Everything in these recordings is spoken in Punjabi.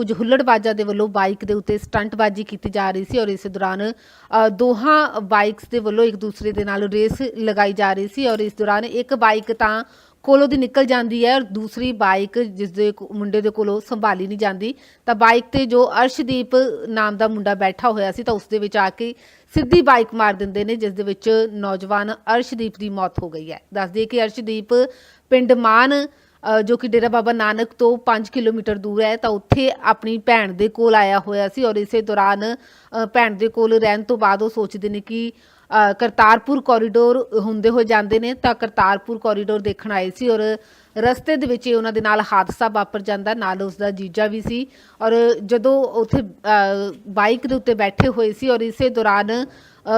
ਕੁਝ ਹੁੱਲੜਬਾਜ਼ਾਂ ਦੇ ਵੱਲੋਂ ਬਾਈਕ ਦੇ ਉੱਤੇ ਸਟੰਟਬਾਜ਼ੀ ਕੀਤੀ ਜਾ ਰਹੀ ਸੀ ਔਰ ਇਸ ਦੌਰਾਨ ਦੋਹਾਂ ਬਾਈਕਸ ਦੇ ਵੱਲੋਂ ਇੱਕ ਦੂਸਰੇ ਦੇ ਨਾਲ ਰੇਸ ਲਗਾਈ ਜਾ ਰਹੀ ਸੀ ਔਰ ਇਸ ਦੌਰਾਨ ਇੱਕ ਬਾਈਕ ਤਾਂ ਕੋਲੋਂ ਦੀ ਨਿਕਲ ਜਾਂਦੀ ਹੈ ਔਰ ਦੂਸਰੀ ਬਾਈਕ ਜਿਸ ਦੇ ਮੁੰਡੇ ਦੇ ਕੋਲੋਂ ਸੰਭਾਲੀ ਨਹੀਂ ਜਾਂਦੀ। ਤਾਂ ਬਾਈਕ ਤੇ ਜੋ ਅਰਸ਼ਦੀਪ ਨਾਮ ਦਾ ਮੁੰਡਾ ਬੈਠਾ ਹੋਇਆ ਸੀ ਤਾਂ ਉਸ ਦੇ ਵਿੱਚ ਆ ਕੇ ਸਿੱਧੀ ਬਾਈਕ ਮਾਰ ਦਿੰਦੇ ਨੇ, ਜਿਸ ਦੇ ਵਿੱਚ ਨੌਜਵਾਨ ਅਰਸ਼ਦੀਪ ਦੀ ਮੌਤ ਹੋ ਗਈ ਹੈ। ਦੱਸ ਕਿ ਅਰਸ਼ਦੀਪ ਪਿੰਡ ਮਾਨ ਜੋ ਕਿ ਡੇਰਾ ਬਾਬਾ ਨਾਨਕ ਤੋਂ 5 ਕਿਲੋਮੀਟਰ ਦੂਰ ਹੈ, ਤਾਂ ਉੱਥੇ ਆਪਣੀ ਭੈਣ ਦੇ ਕੋਲ ਆਇਆ ਹੋਇਆ ਸੀ ਔਰ ਇਸੇ ਦੌਰਾਨ ਭੈਣ ਦੇ ਕੋਲ ਰਹਿਣ ਤੋਂ ਬਾਅਦ ਉਹ ਸੋਚਦੇ ਨੇ ਕਿ ਕਰਤਾਰਪੁਰ ਕੋਰੀਡੋਰ ਹੁੰਦੇ ਹੋਏ ਜਾਂਦੇ ਨੇ, ਤਾਂ ਕਰਤਾਰਪੁਰ ਕੋਰੀਡੋਰ ਦੇਖਣ ਆਏ ਸੀ ਔਰ ਰਸਤੇ ਦੇ ਵਿੱਚ ਹੀ ਉਹਨਾਂ ਦੇ ਨਾਲ ਹਾਦਸਾ ਵਾਪਰ ਜਾਂਦਾ, ਨਾਲ ਉਸ ਦਾ ਜੀਜਾ ਵੀ ਸੀ ਔਰ ਜਦੋਂ ਉੱਥੇ ਬਾਈਕ ਦੇ ਉੱਤੇ ਬੈਠੇ ਹੋਏ ਸੀ ਔਰ ਇਸੇ ਦੌਰਾਨ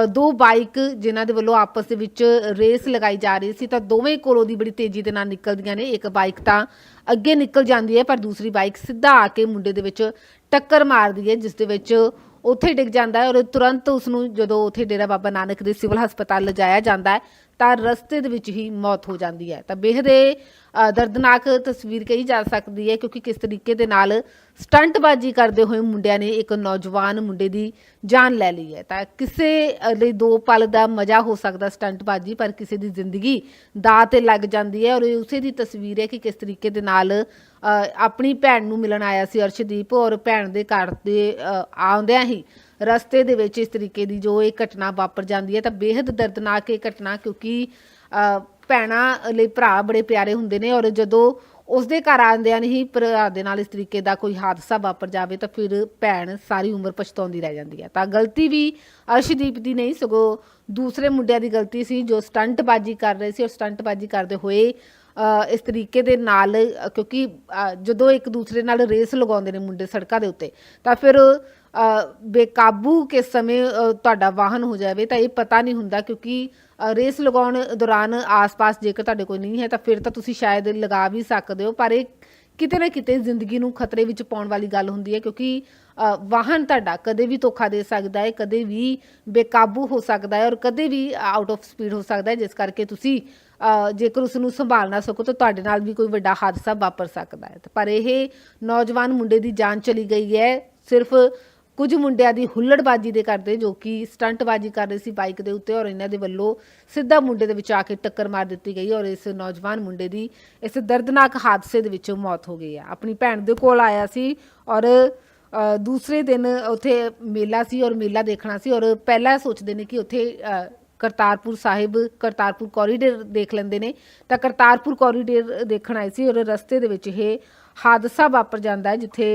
ਦੋ ਬਾਈਕ ਜਿਨ੍ਹਾਂ ਦੇ ਵੱਲੋਂ ਆਪਸ ਦੇ ਵਿੱਚ ਰੇਸ ਲਗਾਈ ਜਾ ਰਹੀ ਸੀ, ਤਾਂ ਦੋਵੇਂ ਕੋਲੋਂ ਦੀ ਬੜੀ ਤੇਜ਼ੀ ਦੇ ਨਾਲ ਨਿਕਲਦੀਆਂ ਨੇ, ਇੱਕ ਬਾਈਕ ਤਾਂ ਅੱਗੇ ਨਿਕਲ ਜਾਂਦੀ ਹੈ, ਪਰ ਦੂਸਰੀ ਬਾਈਕ ਸਿੱਧਾ ਆ ਕੇ ਮੁੰਡੇ ਦੇ ਵਿੱਚ ਟੱਕਰ ਮਾਰਦੀ ਹੈ, ਜਿਸ ਦੇ ਵਿੱਚ ਉੱਥੇ ਡਿੱਗ ਜਾਂਦਾ ਹੈ ਔਰ ਤੁਰੰਤ ਉਸ ਨੂੰ ਜਦੋਂ ਉੱਥੇ ਡੇਰਾ ਬਾਬਾ ਨਾਨਕ ਦੇ ਸਿਵਲ ਹਸਪਤਾਲ ਲਿਜਾਇਆ ਜਾਂਦਾ ਹੈ, ਤਾਂ ਰਸਤੇ ਦੇ ਵਿੱਚ ਹੀ ਮੌਤ ਹੋ ਜਾਂਦੀ ਹੈ। ਤਾਂ ਬੇਹਦੇ ਦਰਦਨਾਕ ਤਸਵੀਰ ਕਹੀ ਜਾ ਸਕਦੀ ਹੈ ਕਿਉਂਕਿ ਕਿਸ ਤਰੀਕੇ ਦੇ ਨਾਲ ਸਟੰਟਬਾਜ਼ੀ ਕਰਦੇ ਹੋਏ ਮੁੰਡਿਆਂ ਨੇ ਇੱਕ ਨੌਜਵਾਨ ਮੁੰਡੇ ਦੀ ਜਾਨ ਲੈ ਲਈ ਹੈ। ਤਾਂ ਕਿਸੇ ਲਈ ਦੋ ਪਲ ਦਾ ਮਜ਼ਾ ਹੋ ਸਕਦਾ ਸਟੰਟਬਾਜ਼ੀ, ਪਰ ਕਿਸੇ ਦੀ ਜ਼ਿੰਦਗੀ ਦਾਅ ਤੇ ਲੱਗ ਜਾਂਦੀ ਹੈ ਔਰ ਇਹ ਉਸੇ ਦੀ ਤਸਵੀਰ ਹੈ ਕਿ ਕਿਸ ਤਰੀਕੇ ਦੇ ਨਾਲ ਆਪਣੀ ਭੈਣ ਨੂੰ ਮਿਲਣ ਆਇਆ ਸੀ ਅਰਸ਼ਦੀਪ, ਔਰ ਭੈਣ ਦੇ ਘਰ ਦੇ ਆਉਂਦਿਆਂ ਹੀ ਰਸਤੇ ਦੇ ਵਿੱਚ ਇਸ ਤਰੀਕੇ ਦੀ ਜੋ ਇਹ ਘਟਨਾ ਵਾਪਰ ਜਾਂਦੀ ਹੈ, ਤਾਂ ਬੇहद ਦਰਦਨਾਕ ਇਹ ਘਟਨਾ, ਕਿਉਂਕਿ ਭੈਣਾਂ ਲਈ ਭਰਾ ਬੜੇ ਪਿਆਰੇ ਹੁੰਦੇ ਨੇ, ਔਰ ਜਦੋਂ ਉਸ ਦੇ ਘਰ ਆਉਂਦਿਆਂ ਹੀ ਭਰਾ ਦੇ ਨਾਲ ਇਸ ਤਰੀਕੇ ਦਾ ਕੋਈ ਹਾਦਸਾ ਵਾਪਰ ਜਾਵੇ, ਤਾਂ ਫਿਰ ਭੈਣ ਸਾਰੀ ਉਮਰ ਪਛਤਾਉਂਦੀ ਰਹਿ ਜਾਂਦੀ ਹੈ। ਤਾਂ ਗਲਤੀ ਵੀ ਅਰਸ਼ਦੀਪ ਦੀ ਨਹੀਂ, ਸਗੋਂ ਦੂਸਰੇ ਮੁੰਡਿਆਂ ਦੀ ਗਲਤੀ ਸੀ, ਜੋ ਸਟੰਟਬਾਜ਼ੀ ਕਰ ਰਹੇ ਸੀ, ਔਰ ਸਟੰਟਬਾਜ਼ੀ ਕਰਦੇ ਹੋਏ ਇਸ ਤਰੀਕੇ ਦੇ ਨਾਲ ਕਿਉਂਕਿ ਜਦੋਂ ਇੱਕ ਦੂਸਰੇ ਨਾਲ ਰੇਸ ਲਗਾਉਂਦੇ ਨੇ ਮੁੰਡੇ ਸੜਕਾਂ ਦੇ ਉੱਤੇ, ਤਾਂ ਫਿਰ ਬੇਕਾਬੂ ਕਿਸ ਸਮੇਂ ਤੁਹਾਡਾ ਵਾਹਨ ਹੋ ਜਾਵੇ, ਤਾਂ ਇਹ ਪਤਾ ਨਹੀਂ ਹੁੰਦਾ ਕਿਉਂਕਿ ਰੇਸ ਲਗਾਉਣ ਦੌਰਾਨ ਆਸ-ਪਾਸ ਜੇਕਰ ਤੁਹਾਡੇ ਕੋਈ ਨਹੀਂ ਹੈ, ਤਾਂ ਫਿਰ ਤਾਂ ਤੁਸੀਂ ਸ਼ਾਇਦ ਲਗਾ ਵੀ ਸਕਦੇ ਹੋ, ਪਰ ਇਹ ਕਿਤੇ ਨਾ ਕਿਤੇ ਜ਼ਿੰਦਗੀ ਨੂੰ ਖਤਰੇ ਵਿੱਚ ਪਾਉਣ ਵਾਲੀ ਗੱਲ ਹੁੰਦੀ ਹੈ, ਕਿਉਂਕਿ ਵਾਹਨ ਤੁਹਾਡਾ ਕਦੇ ਵੀ ਧੋਖਾ ਦੇ ਸਕਦਾ ਹੈ, ਕਦੇ ਵੀ ਬੇਕਾਬੂ ਹੋ ਸਕਦਾ ਹੈ ਔਰ ਕਦੇ ਵੀ ਆਊਟ ਆਫ ਸਪੀਡ ਹੋ ਸਕਦਾ ਹੈ, ਜਿਸ ਕਰਕੇ ਤੁਸੀਂ ਜੇਕਰ ਉਸ ਨੂੰ ਸੰਭਾਲ ਨਾ ਸਕੋ ਤਾਂ ਤੁਹਾਡੇ ਨਾਲ ਵੀ ਕੋਈ ਵੱਡਾ ਹਾਦਸਾ ਵਾਪਰ ਸਕਦਾ ਹੈ। ਪਰ ਇਹ ਨੌਜਵਾਨ ਮੁੰਡੇ ਦੀ ਜਾਨ ਚਲੀ ਗਈ ਹੈ, ਸਿਰਫ ਕੁਝ ਮੁੰਡਿਆਂ ਦੀ ਹੁੱਲੜਬਾਜੀ ਦੇ ਕਰਦੇ ਜੋ ਕਿ ਸਟੰਟਬਾਜੀ ਕਰ ਰਹੇ ਸੀ ਬਾਈਕ ਦੇ ਉੱਤੇ ਔਰ ਇਹਨਾਂ ਦੇ ਵੱਲੋਂ ਸਿੱਧਾ ਮੁੰਡੇ ਦੇ ਵਿੱਚ ਆ ਕੇ ਟੱਕਰ ਮਾਰ ਦਿੱਤੀ ਗਈ ਔਰ ਇਸ ਨੌਜਵਾਨ ਮੁੰਡੇ ਦੀ ਇਸ ਦਰਦਨਾਕ ਹਾਦਸੇ ਦੇ ਵਿੱਚ ਮੌਤ ਹੋ ਗਈ ਆ। ਆਪਣੀ ਭੈਣ ਦੇ ਕੋਲ ਆਇਆ ਸੀ ਔਰ ਦੂਸਰੇ ਦਿਨ ਉੱਥੇ ਮੇਲਾ ਸੀ ਔਰ ਮੇਲਾ ਦੇਖਣਾ ਸੀ ਔਰ ਪਹਿਲਾਂ ਸੋਚਦੇ ਨੇ ਕਿ ਉੱਥੇ ਕਰਤਾਰਪੁਰ ਸਾਹਿਬ, ਕਰਤਾਰਪੁਰ ਕੋਰੀਡੋਰ ਦੇਖ ਲੈਂਦੇ ਨੇ। ਤਾਂ ਕਰਤਾਰਪੁਰ ਕੋਰੀਡੋਰ ਦੇਖਣ ਆਏ ਸੀ ਔਰ ਰਸਤੇ ਦੇ ਵਿੱਚ ਇਹ ਹਾਦਸਾ ਵਾਪਰ ਜਾਂਦਾ ਜਿੱਥੇ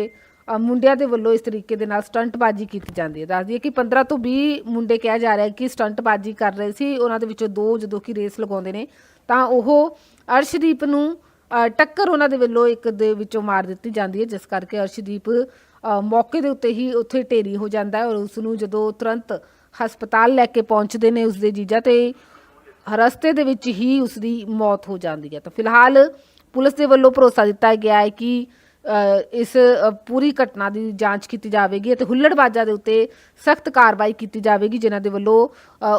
ਮੁੰਡਿਆਂ ਦੇ ਵੱਲੋਂ ਇਸ ਤਰੀਕੇ ਦੇ ਨਾਲ ਸਟੰਟਬਾਜ਼ੀ ਕੀਤੀ ਜਾਂਦੀ ਹੈ। ਦੱਸਦੀ ਹੈ ਕਿ 15 ਤੋਂ 20 ਮੁੰਡੇ ਕਿਹਾ ਜਾ ਰਿਹਾ ਕਿ ਸਟੰਟਬਾਜ਼ੀ ਕਰ ਰਹੇ ਸੀ। ਉਹਨਾਂ ਦੇ ਵਿੱਚੋਂ ਦੋ ਜਦੋਂ ਕਿ ਰੇਸ ਲਗਾਉਂਦੇ ਨੇ, ਤਾਂ ਉਹ ਅਰਸ਼ਦੀਪ ਨੂੰ ਟੱਕਰ ਉਹਨਾਂ ਦੇ ਵੱਲੋਂ ਇੱਕ ਦੇ ਵਿੱਚੋਂ ਮਾਰ ਦਿੱਤੀ ਜਾਂਦੀ ਹੈ। ਜਿਸ ਕਰਕੇ ਅਰਸ਼ਦੀਪ ਮੌਕੇ ਦੇ ਉੱਤੇ ਹੀ ਉੱਥੇ ਢੇਰੀ ਹੋ ਜਾਂਦਾ ਹੈ ਔਰ ਉਸ ਨੂੰ ਜਦੋਂ ਤੁਰੰਤ ਹਸਪਤਾਲ ਲੈ ਕੇ ਪਹੁੰਚਦੇ ਨੇ ਉਸ ਦੇ ਜੀਜਾ ਤੇ ਰਸਤੇ ਦੇ ਵਿੱਚ ਹੀ ਉਸ ਦੀ ਮੌਤ ਹੋ ਜਾਂਦੀ ਹੈ। ਤਾਂ ਫਿਲਹਾਲ ਪੁਲਿਸ ਦੇ ਵੱਲੋਂ ਭਰੋਸਾ ਦਿੱਤਾ ਗਿਆ ਹੈ ਕਿ ਇਸ ਪੂਰੀ ਘਟਨਾ ਦੀ ਜਾਂਚ ਕੀਤੀ ਜਾਵੇਗੀ ਅਤੇ ਹੁੱਲੜਬਾਜ਼ਾਂ ਦੇ ਉੱਤੇ ਸਖਤ ਕਾਰਵਾਈ ਕੀਤੀ ਜਾਵੇਗੀ ਜਿਨ੍ਹਾਂ ਦੇ ਵੱਲੋਂ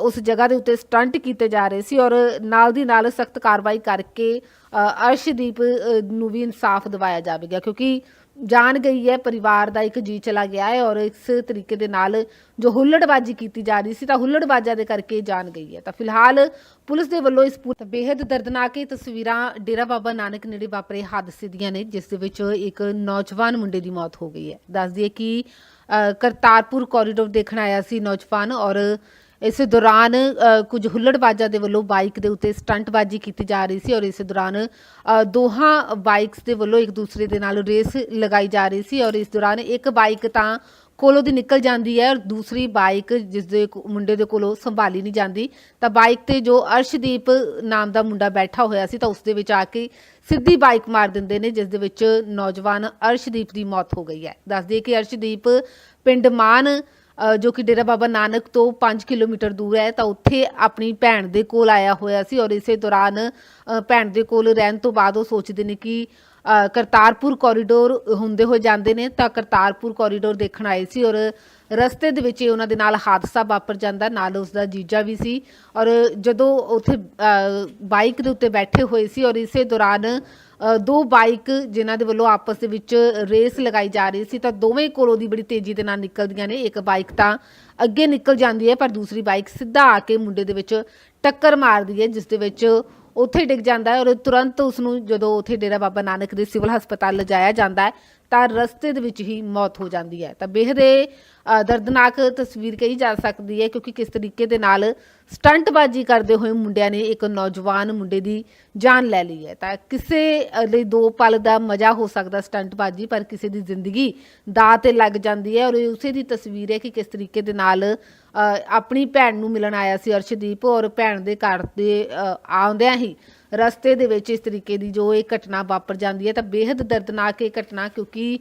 ਉਸ ਜਗ੍ਹਾ ਦੇ ਉੱਤੇ ਸਟੰਟ ਕੀਤੇ ਜਾ ਰਹੇ ਸੀ ਔਰ ਨਾਲ ਦੀ ਨਾਲ ਸਖਤ ਕਾਰਵਾਈ ਕਰਕੇ ਅਰਸ਼ਦੀਪ ਨੂੰ ਵੀ ਇਨਸਾਫ ਦਿਵਾਇਆ ਜਾਵੇਗਾ, ਕਿਉਂਕਿ ਜਾਨ ਗਈ ਹੈ, ਪਰਿਵਾਰ ਦਾ ਇੱਕ ਜੀ ਚਲਾ ਗਿਆ ਹੈ ਔਰ ਇਸ ਤਰੀਕੇ ਦੇ ਨਾਲ ਜੋ ਹੁੱਲੜਬਾਜ਼ੀ ਕੀਤੀ ਜਾ ਰਹੀ ਸੀ ਤਾਂ ਹੁੱਲੜਬਾਜ਼ਾ ਦੇ ਕਰਕੇ ਜਾਨ ਗਈ ਹੈ। ਤਾਂ ਫਿਲਹਾਲ ਪੁਲਿਸ ਦੇ ਵੱਲੋਂ ਇਸ ਪੂਰੀ ਬੇहद ਦਰਦਨਾਕ ਇਹ ਤਸਵੀਰਾਂ ਡੇਰਾ ਬਾਬਾ ਨਾਨਕ ਨੇੜੇ ਵਾਪਰੇ ਹਾਦਸੇ ਦੀਆਂ ਨੇ, ਜਿਸ ਦੇ ਵਿੱਚ ਇੱਕ ਨੌਜਵਾਨ ਮੁੰਡੇ ਦੀ ਮੌਤ ਹੋ ਗਈ ਹੈ। ਦੱਸ ਦਈਏ ਕਿ ਕਰਤਾਰਪੁਰ ਕੋਰੀਡੋਰ ਦੇਖਣ ਆਇਆ ਸੀ ਨੌਜਵਾਨ ਔਰ ਇਸ ਦੌਰਾਨ ਕੁਝ ਹੁੱਲੜਬਾਜ਼ਾਂ ਦੇ ਵੱਲੋਂ ਬਾਈਕ ਦੇ ਉੱਤੇ ਸਟੰਟਬਾਜ਼ੀ ਕੀਤੀ ਜਾ ਰਹੀ ਸੀ ਔਰ ਇਸ ਦੌਰਾਨ ਦੋਹਾਂ ਬਾਈਕਸ ਦੇ ਵੱਲੋਂ ਇੱਕ ਦੂਸਰੇ ਦੇ ਨਾਲ ਰੇਸ ਲਗਾਈ ਜਾ ਰਹੀ ਸੀ ਔਰ ਇਸ ਦੌਰਾਨ ਇੱਕ ਬਾਈਕ ਤਾਂ ਕੋਲੋਂ ਦੀ ਨਿਕਲ ਜਾਂਦੀ ਹੈ ਔਰ ਦੂਸਰੀ ਬਾਈਕ ਜਿਸ ਦੇ ਮੁੰਡੇ ਦੇ ਕੋਲੋਂ ਸੰਭਾਲੀ ਨਹੀਂ ਜਾਂਦੀ। ਤਾਂ ਬਾਈਕ ਤੇ ਜੋ ਅਰਸ਼ਦੀਪ ਨਾਮ ਦਾ ਮੁੰਡਾ ਬੈਠਾ ਹੋਇਆ ਸੀ ਤਾਂ ਉਸ ਦੇ ਵਿੱਚ ਆ ਕੇ ਸਿੱਧੀ ਬਾਈਕ ਮਾਰ ਦਿੰਦੇ ਨੇ, ਜਿਸ ਦੇ ਵਿੱਚ ਨੌਜਵਾਨ ਅਰਸ਼ਦੀਪ ਦੀ ਮੌਤ ਹੋ ਗਈ ਹੈ। ਦੱਸ ਕਿ ਅਰਸ਼ਦੀਪ ਪਿੰਡ ਮਾਨ ਜੋ ਕਿ ਡੇਰਾ ਬਾਬਾ ਨਾਨਕ ਤੋਂ 5 ਕਿਲੋਮੀਟਰ ਦੂਰ ਹੈ, ਤਾਂ ਉੱਥੇ ਆਪਣੀ ਭੈਣ ਦੇ ਕੋਲ ਆਇਆ ਹੋਇਆ ਸੀ ਔਰ ਇਸੇ ਦੌਰਾਨ ਭੈਣ ਦੇ ਕੋਲ ਰਹਿਣ ਤੋਂ ਬਾਅਦ ਉਹ ਸੋਚਦੇ ਨੇ ਕਿ ਕਰਤਾਰਪੁਰ ਕੋਰੀਡੋਰ ਹੁੰਦੇ ਹੋਏ ਜਾਂਦੇ ਨੇ, ਤਾਂ ਕਰਤਾਰਪੁਰ ਕੋਰੀਡੋਰ ਦੇਖਣ ਆਏ ਸੀ ਔਰ ਰਸਤੇ ਦੇ ਵਿੱਚ ਹੀ ਉਹਨਾਂ ਦੇ ਨਾਲ ਹਾਦਸਾ ਵਾਪਰ ਜਾਂਦਾ, ਨਾਲ ਉਸ ਦਾ ਜੀਜਾ ਵੀ ਸੀ ਔਰ ਜਦੋਂ ਉੱਥੇ ਬਾਈਕ ਦੇ ਉੱਤੇ ਬੈਠੇ ਹੋਏ ਸੀ ਔਰ ਇਸੇ ਦੌਰਾਨ ਦੋ ਬਾਈਕ ਜਿਨ੍ਹਾਂ ਦੇ ਵੱਲੋਂ ਆਪਸ ਦੇ ਵਿੱਚ ਰੇਸ ਲਗਾਈ ਜਾ ਰਹੀ ਸੀ ਤਾਂ ਦੋਵੇਂ ਕੋਲੋਂ ਦੀ ਬੜੀ ਤੇਜ਼ੀ ਦੇ ਨਾਲ ਨਿਕਲਦੀਆਂ ਨੇ। ਇੱਕ ਬਾਈਕ ਤਾਂ ਅੱਗੇ ਨਿਕਲ ਜਾਂਦੀ ਹੈ, ਪਰ ਦੂਸਰੀ ਬਾਈਕ ਸਿੱਧਾ ਆ ਕੇ ਮੁੰਡੇ ਦੇ ਵਿੱਚ ਟੱਕਰ ਮਾਰਦੀ ਹੈ, ਜਿਸ ਦੇ ਵਿੱਚ ਉੱਥੇ ਡਿੱਗ ਜਾਂਦਾ ਹੈ ਔਰ ਤੁਰੰਤ ਉਸ ਨੂੰ ਜਦੋਂ ਉੱਥੇ ਡੇਰਾ ਬਾਬਾ ਨਾਨਕ ਦੇ ਸਿਵਲ ਹਸਪਤਾਲ ਲਿਜਾਇਆ ਜਾਂਦਾ ਹੈ ਤਾਂ ਰਸਤੇ ਦੇ ਵਿੱਚ ਹੀ ਮੌਤ ਹੋ ਜਾਂਦੀ ਹੈ। ਤਾਂ ਬੇਹਦੇ ਦਰਦਨਾਕ ਤਸਵੀਰ ਕਹੀ ਜਾ ਸਕਦੀ ਹੈ ਕਿਉਂਕਿ ਕਿਸ ਤਰੀਕੇ ਦੇ ਨਾਲ ਸਟੰਟਬਾਜ਼ੀ ਕਰਦੇ ਹੋਏ ਮੁੰਡਿਆਂ ਨੇ ਇੱਕ ਨੌਜਵਾਨ ਮੁੰਡੇ ਦੀ ਜਾਨ ਲੈ ਲਈ ਹੈ। ਤਾਂ ਕਿਸੇ ਲਈ ਦੋ ਪਲ ਦਾ ਮਜ਼ਾ ਹੋ ਸਕਦਾ ਸਟੰਟਬਾਜ਼ੀ, ਪਰ ਕਿਸੇ ਦੀ ਜ਼ਿੰਦਗੀ ਦਾ ਤੇ ਲੱਗ ਜਾਂਦੀ ਹੈ। ਔਰ ਇਹ ਉਸੇ ਦੀ ਤਸਵੀਰ ਹੈ ਕਿ ਕਿਸ ਤਰੀਕੇ ਦੇ ਨਾਲ ਆਪਣੀ ਭੈਣ ਨੂੰ ਮਿਲਣ ਆਇਆ ਸੀ ਅਰਸ਼ਦੀਪ ਔਰ ਭੈਣ ਦੇ ਘਰ ਦੇ ਆਉਂਦਿਆਂ ਹੀ ਰਸਤੇ ਦੇ ਵਿੱਚ ਇਸ ਤਰੀਕੇ ਦੀ ਜੋ ਇਹ ਘਟਨਾ ਵਾਪਰ ਜਾਂਦੀ ਹੈ ਤਾਂ ਬੇहद ਦਰਦਨਾਕ ਇਹ ਘਟਨਾ ਕਿਉਂਕਿ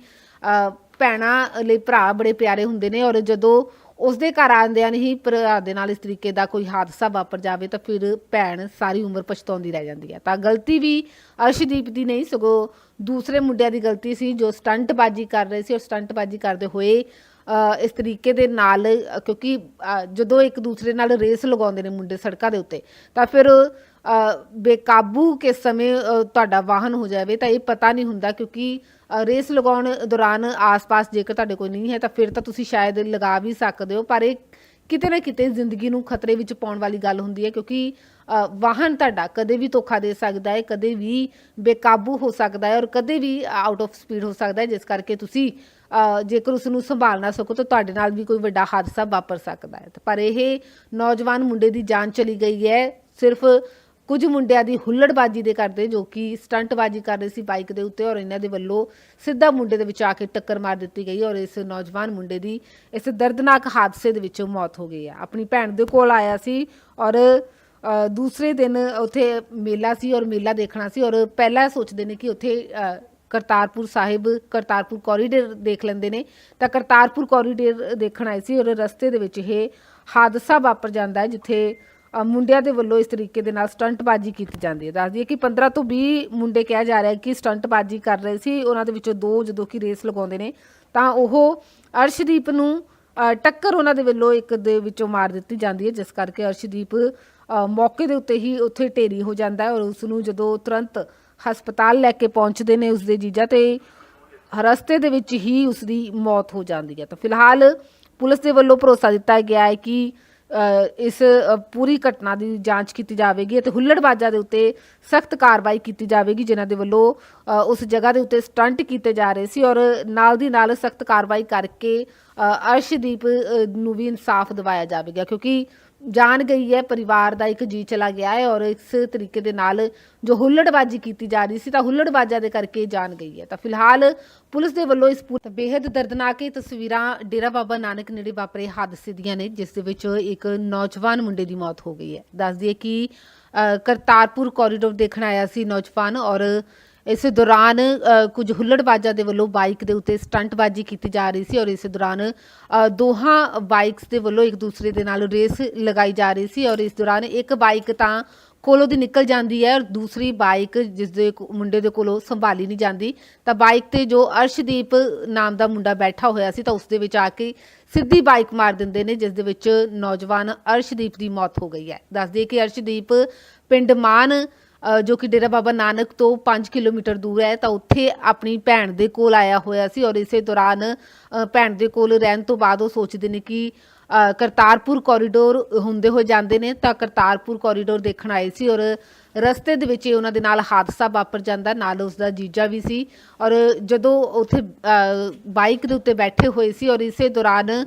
ਭੈਣਾਂ ਲਈ ਭਰਾ ਬੜੇ ਪਿਆਰੇ ਹੁੰਦੇ ਨੇ ਔਰ ਜਦੋਂ ਉਸਦੇ ਘਰ ਆਉਂਦਿਆਂ ਹੀ ਭਰਾ ਦੇ ਨਾਲ ਇਸ ਤਰੀਕੇ ਦਾ ਕੋਈ ਹਾਦਸਾ ਵਾਪਰ ਜਾਵੇ ਤਾਂ ਫਿਰ ਭੈਣ ਸਾਰੀ ਉਮਰ ਪਛਤਾਉਂਦੀ ਰਹਿ ਜਾਂਦੀ ਹੈ। ਤਾਂ ਗਲਤੀ ਵੀ ਅਰਸ਼ਦੀਪ ਦੀ ਨਹੀਂ, ਸਗੋਂ ਦੂਸਰੇ ਮੁੰਡਿਆਂ ਦੀ ਗਲਤੀ ਸੀ ਜੋ ਸਟੰਟਬਾਜ਼ੀ ਕਰ ਰਹੇ ਸੀ ਔਰ ਸਟੰਟਬਾਜ਼ੀ ਕਰਦੇ ਹੋਏ ਇਸ ਤਰੀਕੇ ਦੇ ਨਾਲ, ਕਿਉਂਕਿ ਜਦੋਂ ਇੱਕ ਦੂਸਰੇ ਨਾਲ ਰੇਸ ਲਗਾਉਂਦੇ ਨੇ ਮੁੰਡੇ ਸੜਕਾਂ ਦੇ ਉੱਤੇ, ਤਾਂ ਫਿਰ ਬੇਕਾਬੂ ਕਿਸ ਸਮੇਂ ਤੁਹਾਡਾ ਵਾਹਨ ਹੋ ਜਾਵੇ ਤਾਂ ਇਹ ਪਤਾ ਨਹੀਂ ਹੁੰਦਾ ਕਿਉਂਕਿ ਰੇਸ ਲਗਾਉਣ ਦੌਰਾਨ ਆਸ-ਪਾਸ ਜੇਕਰ ਤੁਹਾਡੇ ਕੋਈ ਨਹੀਂ ਹੈ ਤਾਂ ਫਿਰ ਤਾਂ ਤੁਸੀਂ ਸ਼ਾਇਦ ਲਗਾ ਵੀ ਸਕਦੇ ਹੋ, ਪਰ ਇਹ ਕਿਤੇ ਨਾ ਕਿਤੇ ਜ਼ਿੰਦਗੀ ਨੂੰ ਖਤਰੇ ਵਿੱਚ ਪਾਉਣ ਵਾਲੀ ਗੱਲ ਹੁੰਦੀ ਹੈ ਕਿਉਂਕਿ ਵਾਹਨ ਤੁਹਾਡਾ ਕਦੇ ਵੀ ਧੋਖਾ ਦੇ ਸਕਦਾ ਹੈ, ਕਦੇ ਵੀ ਬੇਕਾਬੂ ਹੋ ਸਕਦਾ ਹੈ ਔਰ ਕਦੇ ਵੀ ਆਊਟ ਆਫ ਸਪੀਡ ਹੋ ਸਕਦਾ ਹੈ, ਜਿਸ ਕਰਕੇ ਤੁਸੀਂ ਜੇਕਰ ਉਸ ਨੂੰ ਸੰਭਾਲ ਨਾ ਸਕੋ ਤਾਂ ਤੁਹਾਡੇ ਨਾਲ ਵੀ ਕੋਈ ਵੱਡਾ ਹਾਦਸਾ ਵਾਪਰ ਸਕਦਾ ਹੈ। ਪਰ ਇਹ ਨੌਜਵਾਨ ਮੁੰਡੇ ਦੀ ਜਾਨ ਚਲੀ ਗਈ ਹੈ, ਸਿਰਫ ਕੁਝ ਮੁੰਡਿਆਂ ਦੀ ਹੁੱਲੜਬਾਜੀ ਦੇ ਕਰਦੇ ਜੋ ਕਿ ਸਟੰਟਬਾਜੀ ਕਰ ਰਹੇ ਸੀ ਬਾਈਕ ਦੇ ਉੱਤੇ ਔਰ ਇਹਨਾਂ ਦੇ ਵੱਲੋਂ ਸਿੱਧਾ ਮੁੰਡੇ ਦੇ ਵਿੱਚ ਆ ਕੇ ਟੱਕਰ ਮਾਰ ਦਿੱਤੀ ਗਈ ਔਰ ਇਸ ਨੌਜਵਾਨ ਮੁੰਡੇ ਦੀ ਇਸ ਦਰਦਨਾਕ ਹਾਦਸੇ ਦੇ ਵਿੱਚ ਮੌਤ ਹੋ ਗਈ ਹੈ ਆਪਣੀ ਭੈਣ ਦੇ ਕੋਲ ਆਇਆ ਸੀ ਔਰ ਦੂਸਰੇ ਦਿਨ ਉੱਥੇ ਮੇਲਾ ਸੀ ਔਰ ਮੇਲਾ ਦੇਖਣਾ ਸੀ ਔਰ ਪਹਿਲਾਂ ਸੋਚਦੇ ਨੇ ਕਿ ਉੱਥੇ ਕਰਤਾਰਪੁਰ ਸਾਹਿਬ, ਕਰਤਾਰਪੁਰ ਕੋਰੀਡੋਰ ਦੇਖ ਲੈਂਦੇ ਨੇ। ਤਾਂ ਕਰਤਾਰਪੁਰ ਕੋਰੀਡੋਰ ਦੇਖਣ ਆਏ ਸੀ ਔਰ ਰਸਤੇ ਦੇ ਵਿੱਚ ਇਹ ਹਾਦਸਾ ਵਾਪਰ ਜਾਂਦਾ ਹੈ ਜਿੱਥੇ ਅ, ਮੁੰਡਿਆਂ ਦੇ ਵੱਲੋਂ ਇਸ ਤਰੀਕੇ ਦੇ ਨਾਲ ਸਟੰਟਬਾਜ਼ੀ ਕੀਤੀ ਜਾਂਦੀ ਹੈ। ਦੱਸਦੀ ਦਈਏ ਕਿ 15 ਤੋਂ 20 ਮੁੰਡੇ ਕਿਹਾ ਜਾ ਰਿਹਾ ਹੈ ਕਿ ਸਟੰਟਬਾਜ਼ੀ ਕਰ ਰਹੇ ਸੀ। ਉਹਨਾਂ ਦੇ ਵਿੱਚੋਂ ਦੋ ਜਦੋਂ ਕਿ ਰੇਸ ਲਗਾਉਂਦੇ ਨੇ ਤਾਂ ਉਹ ਅਰਸ਼ਦੀਪ ਨੂੰ ਅ, ਟੱਕਰ ਉਹਨਾਂ ਦੇ ਵੱਲੋਂ ਇੱਕ ਦੇ ਵਿੱਚੋਂ ਮਾਰ ਦਿੱਤੀ ਜਾਂਦੀ ਹੈ ਜਿਸ ਕਰਕੇ ਅਰਸ਼ਦੀਪ ਅ, ਮੌਕੇ ਦੇ ਉੱਤੇ ਹੀ ਉੱਥੇ ਢੇਰੀ ਹੋ ਜਾਂਦਾ ਹੈ ਔਰ ਉਸ ਨੂੰ ਜਦੋਂ ਤੁਰੰਤ ਹਸਪਤਾਲ ਲੈ ਕੇ ਪਹੁੰਚਦੇ ਨੇ ਉਸਦੇ ਜੀਜਾ ਤੇ ਰਸਤੇ ਦੇ ਵਿੱਚ ਹੀ ਉਸ ਦੀ ਮੌਤ ਹੋ ਜਾਂਦੀ ਹੈ। ਤਾਂ ਫਿਲਹਾਲ ਪੁਲਿਸ ਦੇ ਵੱਲੋਂ ਭਰੋਸਾ ਦਿੱਤਾ ਗਿਆ ਹੈ ਕਿ ਇਸ ਪੂਰੀ ਘਟਨਾ ਦੀ ਜਾਂਚ ਕੀਤੀ ਜਾਵੇਗੀ ਅਤੇ ਹੁੱਲੜਬਾਜ਼ਾਂ ਦੇ ਉੱਤੇ ਸਖਤ ਕਾਰਵਾਈ ਕੀਤੀ ਜਾਵੇਗੀ, ਜਿਨ੍ਹਾਂ ਦੇ ਵੱਲੋਂ ਉਸ ਜਗ੍ਹਾ ਦੇ ਉੱਤੇ ਸਟੰਟ ਕੀਤੇ ਜਾ ਰਹੇ ਸੀ ਔਰ ਨਾਲ ਦੀ ਨਾਲ ਸਖਤ ਕਾਰਵਾਈ ਕਰਕੇ ਅਰਸ਼ਦੀਪ ਨੂੰ ਵੀ ਇਨਸਾਫ ਦਿਵਾਇਆ ਜਾਵੇਗਾ ਕਿਉਂਕਿ ਜਾਨ ਗਈ ਹੈ ਪਰਿਵਾਰ ਦਾ ਇੱਕ ਜੀ ਚਲਾ ਗਿਆ ਹੈ ਔਰ ਇਸ ਤਰੀਕੇ ਦੇ ਨਾਲ ਜੋ ਹੁੱਲੜਬਾਜ਼ੀ ਕੀਤੀ ਜਾ ਰਹੀ ਸੀ ਤਾਂ ਹੁੱਲੜਬਾਜ਼ਾਂ ਦੇ ਕਰਕੇ ਜਾਨ ਗਈ ਹੈ। ਤਾਂ ਫਿਲਹਾਲ ਪੁਲਿਸ ਦੇ ਵੱਲੋਂ ਇਸ ਪੂਰੀ ਬੇहद ਦਰਦਨਾਕ ਇਹ ਤਸਵੀਰਾਂ ਡੇਰਾ ਬਾਬਾ ਨਾਨਕ ਨੇੜੇ ਵਾਪਰੇ ਹਾਦਸੇ ਦੀਆਂ ਨੇ ਜਿਸ ਦੇ ਵਿੱਚ ਇੱਕ ਨੌਜਵਾਨ ਮੁੰਡੇ ਦੀ ਮੌਤ ਹੋ ਗਈ ਹੈ। ਦੱਸ ਦਈਏ ਕਿ ਅ, ਕਰਤਾਰਪੁਰ ਕੋਰੀਡੋਰ ਦੇਖਣ ਆਇਆ ਸੀ ਨੌਜਵਾਨ ਔਰ ਇਸ ਦੌਰਾਨ ਕੁਝ ਹੁੱਲੜਬਾਜ਼ਾਂ ਦੇ ਵੱਲੋਂ ਬਾਈਕ ਦੇ ਉੱਤੇ ਸਟੰਟਬਾਜ਼ੀ ਕੀਤੀ ਜਾ ਰਹੀ ਸੀ ਔਰ ਇਸ ਦੌਰਾਨ ਦੋਹਾਂ ਬਾਈਕਸ ਦੇ ਵੱਲੋਂ ਇੱਕ ਦੂਸਰੇ ਦੇ ਨਾਲ ਰੇਸ ਲਗਾਈ ਜਾ ਰਹੀ ਸੀ ਔਰ ਇਸ ਦੌਰਾਨ ਇੱਕ ਬਾਈਕ ਤਾਂ ਕੋਲੋਂ ਦੀ ਨਿਕਲ ਜਾਂਦੀ ਹੈ ਔਰ ਦੂਸਰੀ ਬਾਈਕ ਜਿਸ ਦੇ ਮੁੰਡੇ ਦੇ ਕੋਲੋਂ ਸੰਭਾਲੀ ਨਹੀਂ ਜਾਂਦੀ। ਤਾਂ ਬਾਈਕ ਤੇ ਜੋ ਅਰਸ਼ਦੀਪ ਨਾਮ ਦਾ ਮੁੰਡਾ ਬੈਠਾ ਹੋਇਆ ਸੀ ਤਾਂ ਉਸ ਦੇ ਵਿੱਚ ਆ ਕੇ ਸਿੱਧੀ ਬਾਈਕ ਮਾਰ ਦਿੰਦੇ ਨੇ, ਜਿਸ ਦੇ ਵਿੱਚ ਨੌਜਵਾਨ ਅਰਸ਼ਦੀਪ ਦੀ ਮੌਤ ਹੋ ਗਈ ਹੈ। ਦੱਸ ਦਈਏ ਕਿ ਅਰਸ਼ਦੀਪ ਪਿੰਡ ਮਾਨ ਜੋ ਕਿ ਡੇਰਾ ਬਾਬਾ ਨਾਨਕ ਤੋਂ 5 ਕਿਲੋਮੀਟਰ ਦੂਰ ਹੈ, ਤਾਂ ਉੱਥੇ ਆਪਣੀ ਭੈਣ ਦੇ ਕੋਲ ਆਇਆ ਹੋਇਆ ਸੀ ਔਰ ਇਸੇ ਦੌਰਾਨ ਭੈਣ ਦੇ ਕੋਲ ਰਹਿਣ ਤੋਂ ਬਾਅਦ ਉਹ ਸੋਚਦੇ ਨੇ ਕਿ ਕਰਤਾਰਪੁਰ ਕੋਰੀਡੋਰ ਹੁੰਦੇ ਹੋਏ ਜਾਂਦੇ ਨੇ, ਤਾਂ ਕਰਤਾਰਪੁਰ ਕੋਰੀਡੋਰ ਦੇਖਣ ਆਏ ਸੀ ਔਰ ਰਸਤੇ ਦੇ ਵਿੱਚ ਹੀ ਉਹਨਾਂ ਦੇ ਨਾਲ ਹਾਦਸਾ ਵਾਪਰ ਜਾਂਦਾ, ਨਾਲ ਉਸ ਦਾ ਜੀਜਾ ਵੀ ਸੀ ਔਰ ਜਦੋਂ ਉੱਥੇ ਬਾਈਕ ਦੇ ਉੱਤੇ ਬੈਠੇ ਹੋਏ ਸੀ ਔਰ ਇਸੇ ਦੌਰਾਨ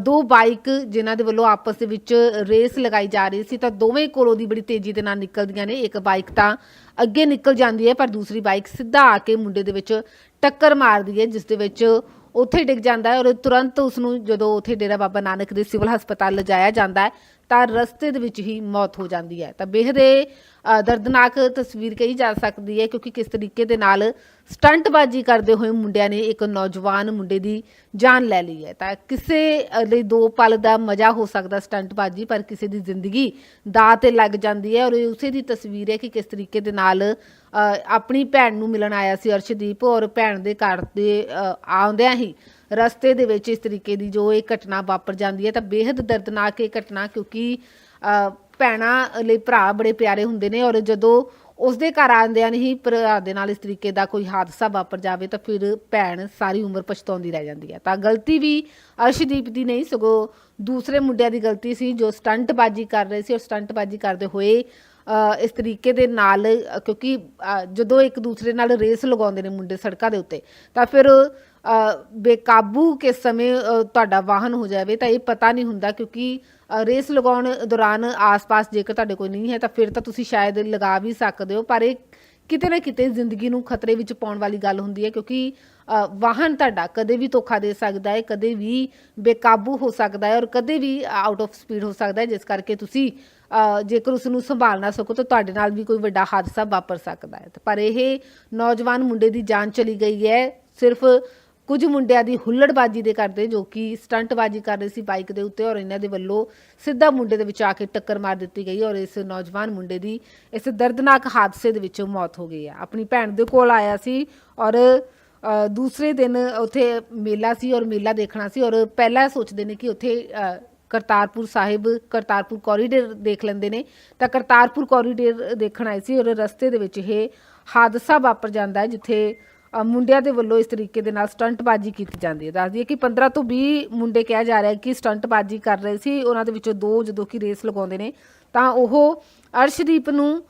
ਦੋ ਬਾਈਕ ਜਿਨ੍ਹਾਂ ਦੇ ਵੱਲੋਂ ਆਪਸ ਦੇ ਵਿੱਚ ਰੇਸ ਲਗਾਈ ਜਾ ਰਹੀ ਸੀ ਤਾਂ ਦੋਵੇਂ ਕੋਲੋਂ ਦੀ ਬੜੀ ਤੇਜ਼ੀ ਦੇ ਨਾਲ ਨਿਕਲਦੀਆਂ ਨੇ। ਇੱਕ ਬਾਈਕ ਤਾਂ ਅੱਗੇ ਨਿਕਲ ਜਾਂਦੀ ਹੈ, ਪਰ ਦੂਸਰੀ ਬਾਈਕ ਸਿੱਧਾ ਆ ਕੇ ਮੁੰਡੇ ਦੇ ਵਿੱਚ ਟੱਕਰ ਮਾਰਦੀ ਹੈ, ਜਿਸ ਦੇ ਵਿੱਚ ਉੱਥੇ ਡਿੱਗ ਜਾਂਦਾ ਹੈ ਔਰ ਤੁਰੰਤ ਉਸ ਨੂੰ ਜਦੋਂ ਉੱਥੇ ਡੇਰਾ ਬਾਬਾ ਨਾਨਕ ਦੇ ਸਿਵਲ ਹਸਪਤਾਲ ਲਿਜਾਇਆ ਜਾਂਦਾ ਹੈ, ਤਾਂ ਰਸਤੇ ਦੇ ਵਿੱਚ ਹੀ ਮੌਤ ਹੋ ਜਾਂਦੀ ਹੈ। ਤਾਂ ਬੇਹਦੇ ਦਰਦਨਾਕ ਤਸਵੀਰ ਕਹੀ ਜਾ ਸਕਦੀ ਹੈ ਕਿਉਂਕਿ ਕਿਸ ਤਰੀਕੇ ਦੇ ਨਾਲ ਸਟੰਟਬਾਜ਼ੀ ਕਰਦੇ ਹੋਏ ਮੁੰਡਿਆਂ ਨੇ ਇੱਕ ਨੌਜਵਾਨ ਮੁੰਡੇ ਦੀ ਜਾਨ ਲੈ ਲਈ ਹੈ। ਤਾਂ ਕਿਸੇ ਲਈ ਦੋ ਪਲ ਦਾ ਮਜ਼ਾ ਹੋ ਸਕਦਾ ਸਟੰਟਬਾਜ਼ੀ ਪਰ ਕਿਸੇ ਦੀ ਜ਼ਿੰਦਗੀ ਦਾ ਤੇ ਲੱਗ ਜਾਂਦੀ ਹੈ ਔਰ ਇਹ ਉਸੇ ਦੀ ਤਸਵੀਰ ਹੈ ਕਿ ਕਿਸ ਤਰੀਕੇ ਦੇ ਨਾਲ ਆਪਣੀ ਭੈਣ ਨੂੰ ਮਿਲਣ ਆਇਆ ਸੀ ਅਰਸ਼ਦੀਪ ਔਰ ਭੈਣ ਦੇ ਘਰ ਦੇ ਆਉਂਦਿਆਂ ਹੀ ਰਸਤੇ ਦੇ ਵਿੱਚ ਇਸ ਤਰੀਕੇ ਦੀ ਜੋ ਇਹ ਘਟਨਾ ਵਾਪਰ ਜਾਂਦੀ ਹੈ ਤਾਂ ਬੇहद ਦਰਦਨਾਕ ਇਹ ਘਟਨਾ ਕਿਉਂਕਿ ਅ, ਭੈਣਾਂ ਲਈ ਭਰਾ ਬੜੇ ਪਿਆਰੇ ਹੁੰਦੇ ਨੇ ਔਰ ਜਦੋਂ ਉਸ ਦੇ ਘਰ ਆਉਂਦਿਆਂ ਹੀ ਭਰਾ ਦੇ ਨਾਲ ਇਸ ਤਰੀਕੇ ਦਾ ਕੋਈ ਹਾਦਸਾ ਵਾਪਰ ਜਾਵੇ ਤਾਂ ਫਿਰ ਭੈਣ ਸਾਰੀ ਉਮਰ ਪਛਤਾਉਂਦੀ ਰਹਿ ਜਾਂਦੀ ਹੈ। ਤਾਂ ਗਲਤੀ ਵੀ ਅਰਸ਼ਦੀਪ ਦੀ ਨਹੀਂ, ਸਗੋਂ ਦੂਸਰੇ ਮੁੰਡਿਆਂ ਦੀ ਗਲਤੀ ਸੀ ਜੋ ਸਟੰਟਬਾਜ਼ੀ ਕਰ ਰਹੇ ਸੀ ਔਰ ਸਟੰਟਬਾਜ਼ੀ ਕਰਦੇ ਹੋਏ ਇਸ ਤਰੀਕੇ ਦੇ ਨਾਲ, ਕਿਉਂਕਿ ਜਦੋਂ ਇੱਕ ਦੂਸਰੇ ਨਾਲ ਰੇਸ ਲਗਾਉਂਦੇ ਨੇ ਮੁੰਡੇ ਸੜਕਾਂ ਦੇ ਉੱਤੇ, ਤਾਂ ਫਿਰ ਬੇਕਾਬੂ ਕਿਸ ਸਮੇਂ ਤੁਹਾਡਾ ਵਾਹਨ ਹੋ ਜਾਵੇ ਤਾਂ ਇਹ ਪਤਾ ਨਹੀਂ ਹੁੰਦਾ ਕਿਉਂਕਿ ਰੇਸ ਲਗਾਉਣ ਦੌਰਾਨ ਆਸ-ਪਾਸ ਜੇਕਰ ਤੁਹਾਡੇ ਕੋਈ ਨਹੀਂ ਹੈ ਤਾਂ ਫਿਰ ਤਾਂ ਤੁਸੀਂ ਸ਼ਾਇਦ ਲਗਾ ਵੀ ਸਕਦੇ ਹੋ, ਪਰ ਇਹ ਕਿਤੇ ਨਾ ਕਿਤੇ ਜ਼ਿੰਦਗੀ ਨੂੰ ਖਤਰੇ ਵਿੱਚ ਪਾਉਣ ਵਾਲੀ ਗੱਲ ਹੁੰਦੀ ਹੈ ਕਿਉਂਕਿ ਵਾਹਨ ਤੁਹਾਡਾ ਕਦੇ ਵੀ ਧੋਖਾ ਦੇ ਸਕਦਾ ਹੈ, ਕਦੇ ਵੀ ਬੇਕਾਬੂ ਹੋ ਸਕਦਾ ਹੈ ਔਰ ਕਦੇ ਵੀ ਆਊਟ ਆਫ ਸਪੀਡ ਹੋ ਸਕਦਾ ਹੈ, ਜਿਸ ਕਰਕੇ ਤੁਸੀਂ ਜੇਕਰ ਉਸ ਨੂੰ ਸੰਭਾਲ ਨਾ ਸਕੋ ਤਾਂ ਤੁਹਾਡੇ ਨਾਲ ਵੀ ਕੋਈ ਵੱਡਾ ਹਾਦਸਾ ਵਾਪਰ ਸਕਦਾ ਹੈ। ਪਰ ਇਹ ਨੌਜਵਾਨ ਮੁੰਡੇ ਦੀ ਜਾਨ ਚਲੀ ਗਈ ਹੈ, ਸਿਰਫ ਕੁਝ ਮੁੰਡਿਆਂ ਦੀ ਹੁੱਲੜਬਾਜੀ ਦੇ ਕਰਦੇ ਜੋ ਕਿ ਸਟੰਟਬਾਜੀ ਕਰ ਰਹੇ ਸੀ ਬਾਈਕ ਦੇ ਉੱਤੇ ਔਰ ਇਹਨਾਂ ਦੇ ਵੱਲੋਂ ਸਿੱਧਾ ਮੁੰਡੇ ਦੇ ਵਿੱਚ ਆ ਕੇ ਟੱਕਰ ਮਾਰ ਦਿੱਤੀ ਗਈ ਔਰ ਇਸ ਨੌਜਵਾਨ ਮੁੰਡੇ ਦੀ ਇਸ ਦਰਦਨਾਕ ਹਾਦਸੇ ਦੇ ਵਿੱਚ ਮੌਤ ਹੋ ਗਈ ਆ। ਆਪਣੀ ਭੈਣ ਦੇ ਕੋਲ ਆਇਆ ਸੀ ਔਰ ਦੂਸਰੇ ਦਿਨ ਉੱਥੇ ਮੇਲਾ ਸੀ ਔਰ ਮੇਲਾ ਦੇਖਣਾ ਸੀ ਔਰ ਪਹਿਲਾਂ ਸੋਚਦੇ ਨੇ ਕਿ ਉੱਥੇ ਕਰਤਾਰਪੁਰ ਸਾਹਿਬ, ਕਰਤਾਰਪੁਰ ਕੋਰੀਡੋਰ ਦੇਖ ਲੈਂਦੇ ਨੇ। ਤਾਂ ਕਰਤਾਰਪੁਰ ਕੋਰੀਡੋਰ ਦੇਖਣ ਆਏ ਸੀ ਔਰ ਰਸਤੇ ਦੇ ਵਿੱਚ ਇਹ ਹਾਦਸਾ ਵਾਪਰ ਜਾਂਦਾ ਹੈ ਜਿੱਥੇ ਮੁੰਡਿਆਂ ਦੇ ਵੱਲੋਂ ਇਸ ਤਰੀਕੇ ਦੇ ਨਾਲ ਸਟੰਟਬਾਜ਼ੀ ਕੀਤੀ ਜਾਂਦੀ ਹੈ। ਦੱਸਦੀ ਹੈ ਕਿ 15 ਤੋਂ 20 ਮੁੰਡੇ ਕਿਹਾ ਜਾ ਰਿਹਾ ਕਿ ਸਟੰਟਬਾਜ਼ੀ ਕਰ ਰਹੇ ਸੀ। ਉਹਨਾਂ ਦੇ ਵਿੱਚੋਂ ਦੋ ਜਦੋਂ ਕਿ ਰੇਸ ਲਗਾਉਂਦੇ ਨੇ, ਤਾਂ ਉਹ ਅਰਸ਼ਦੀਪ ਨੂੰ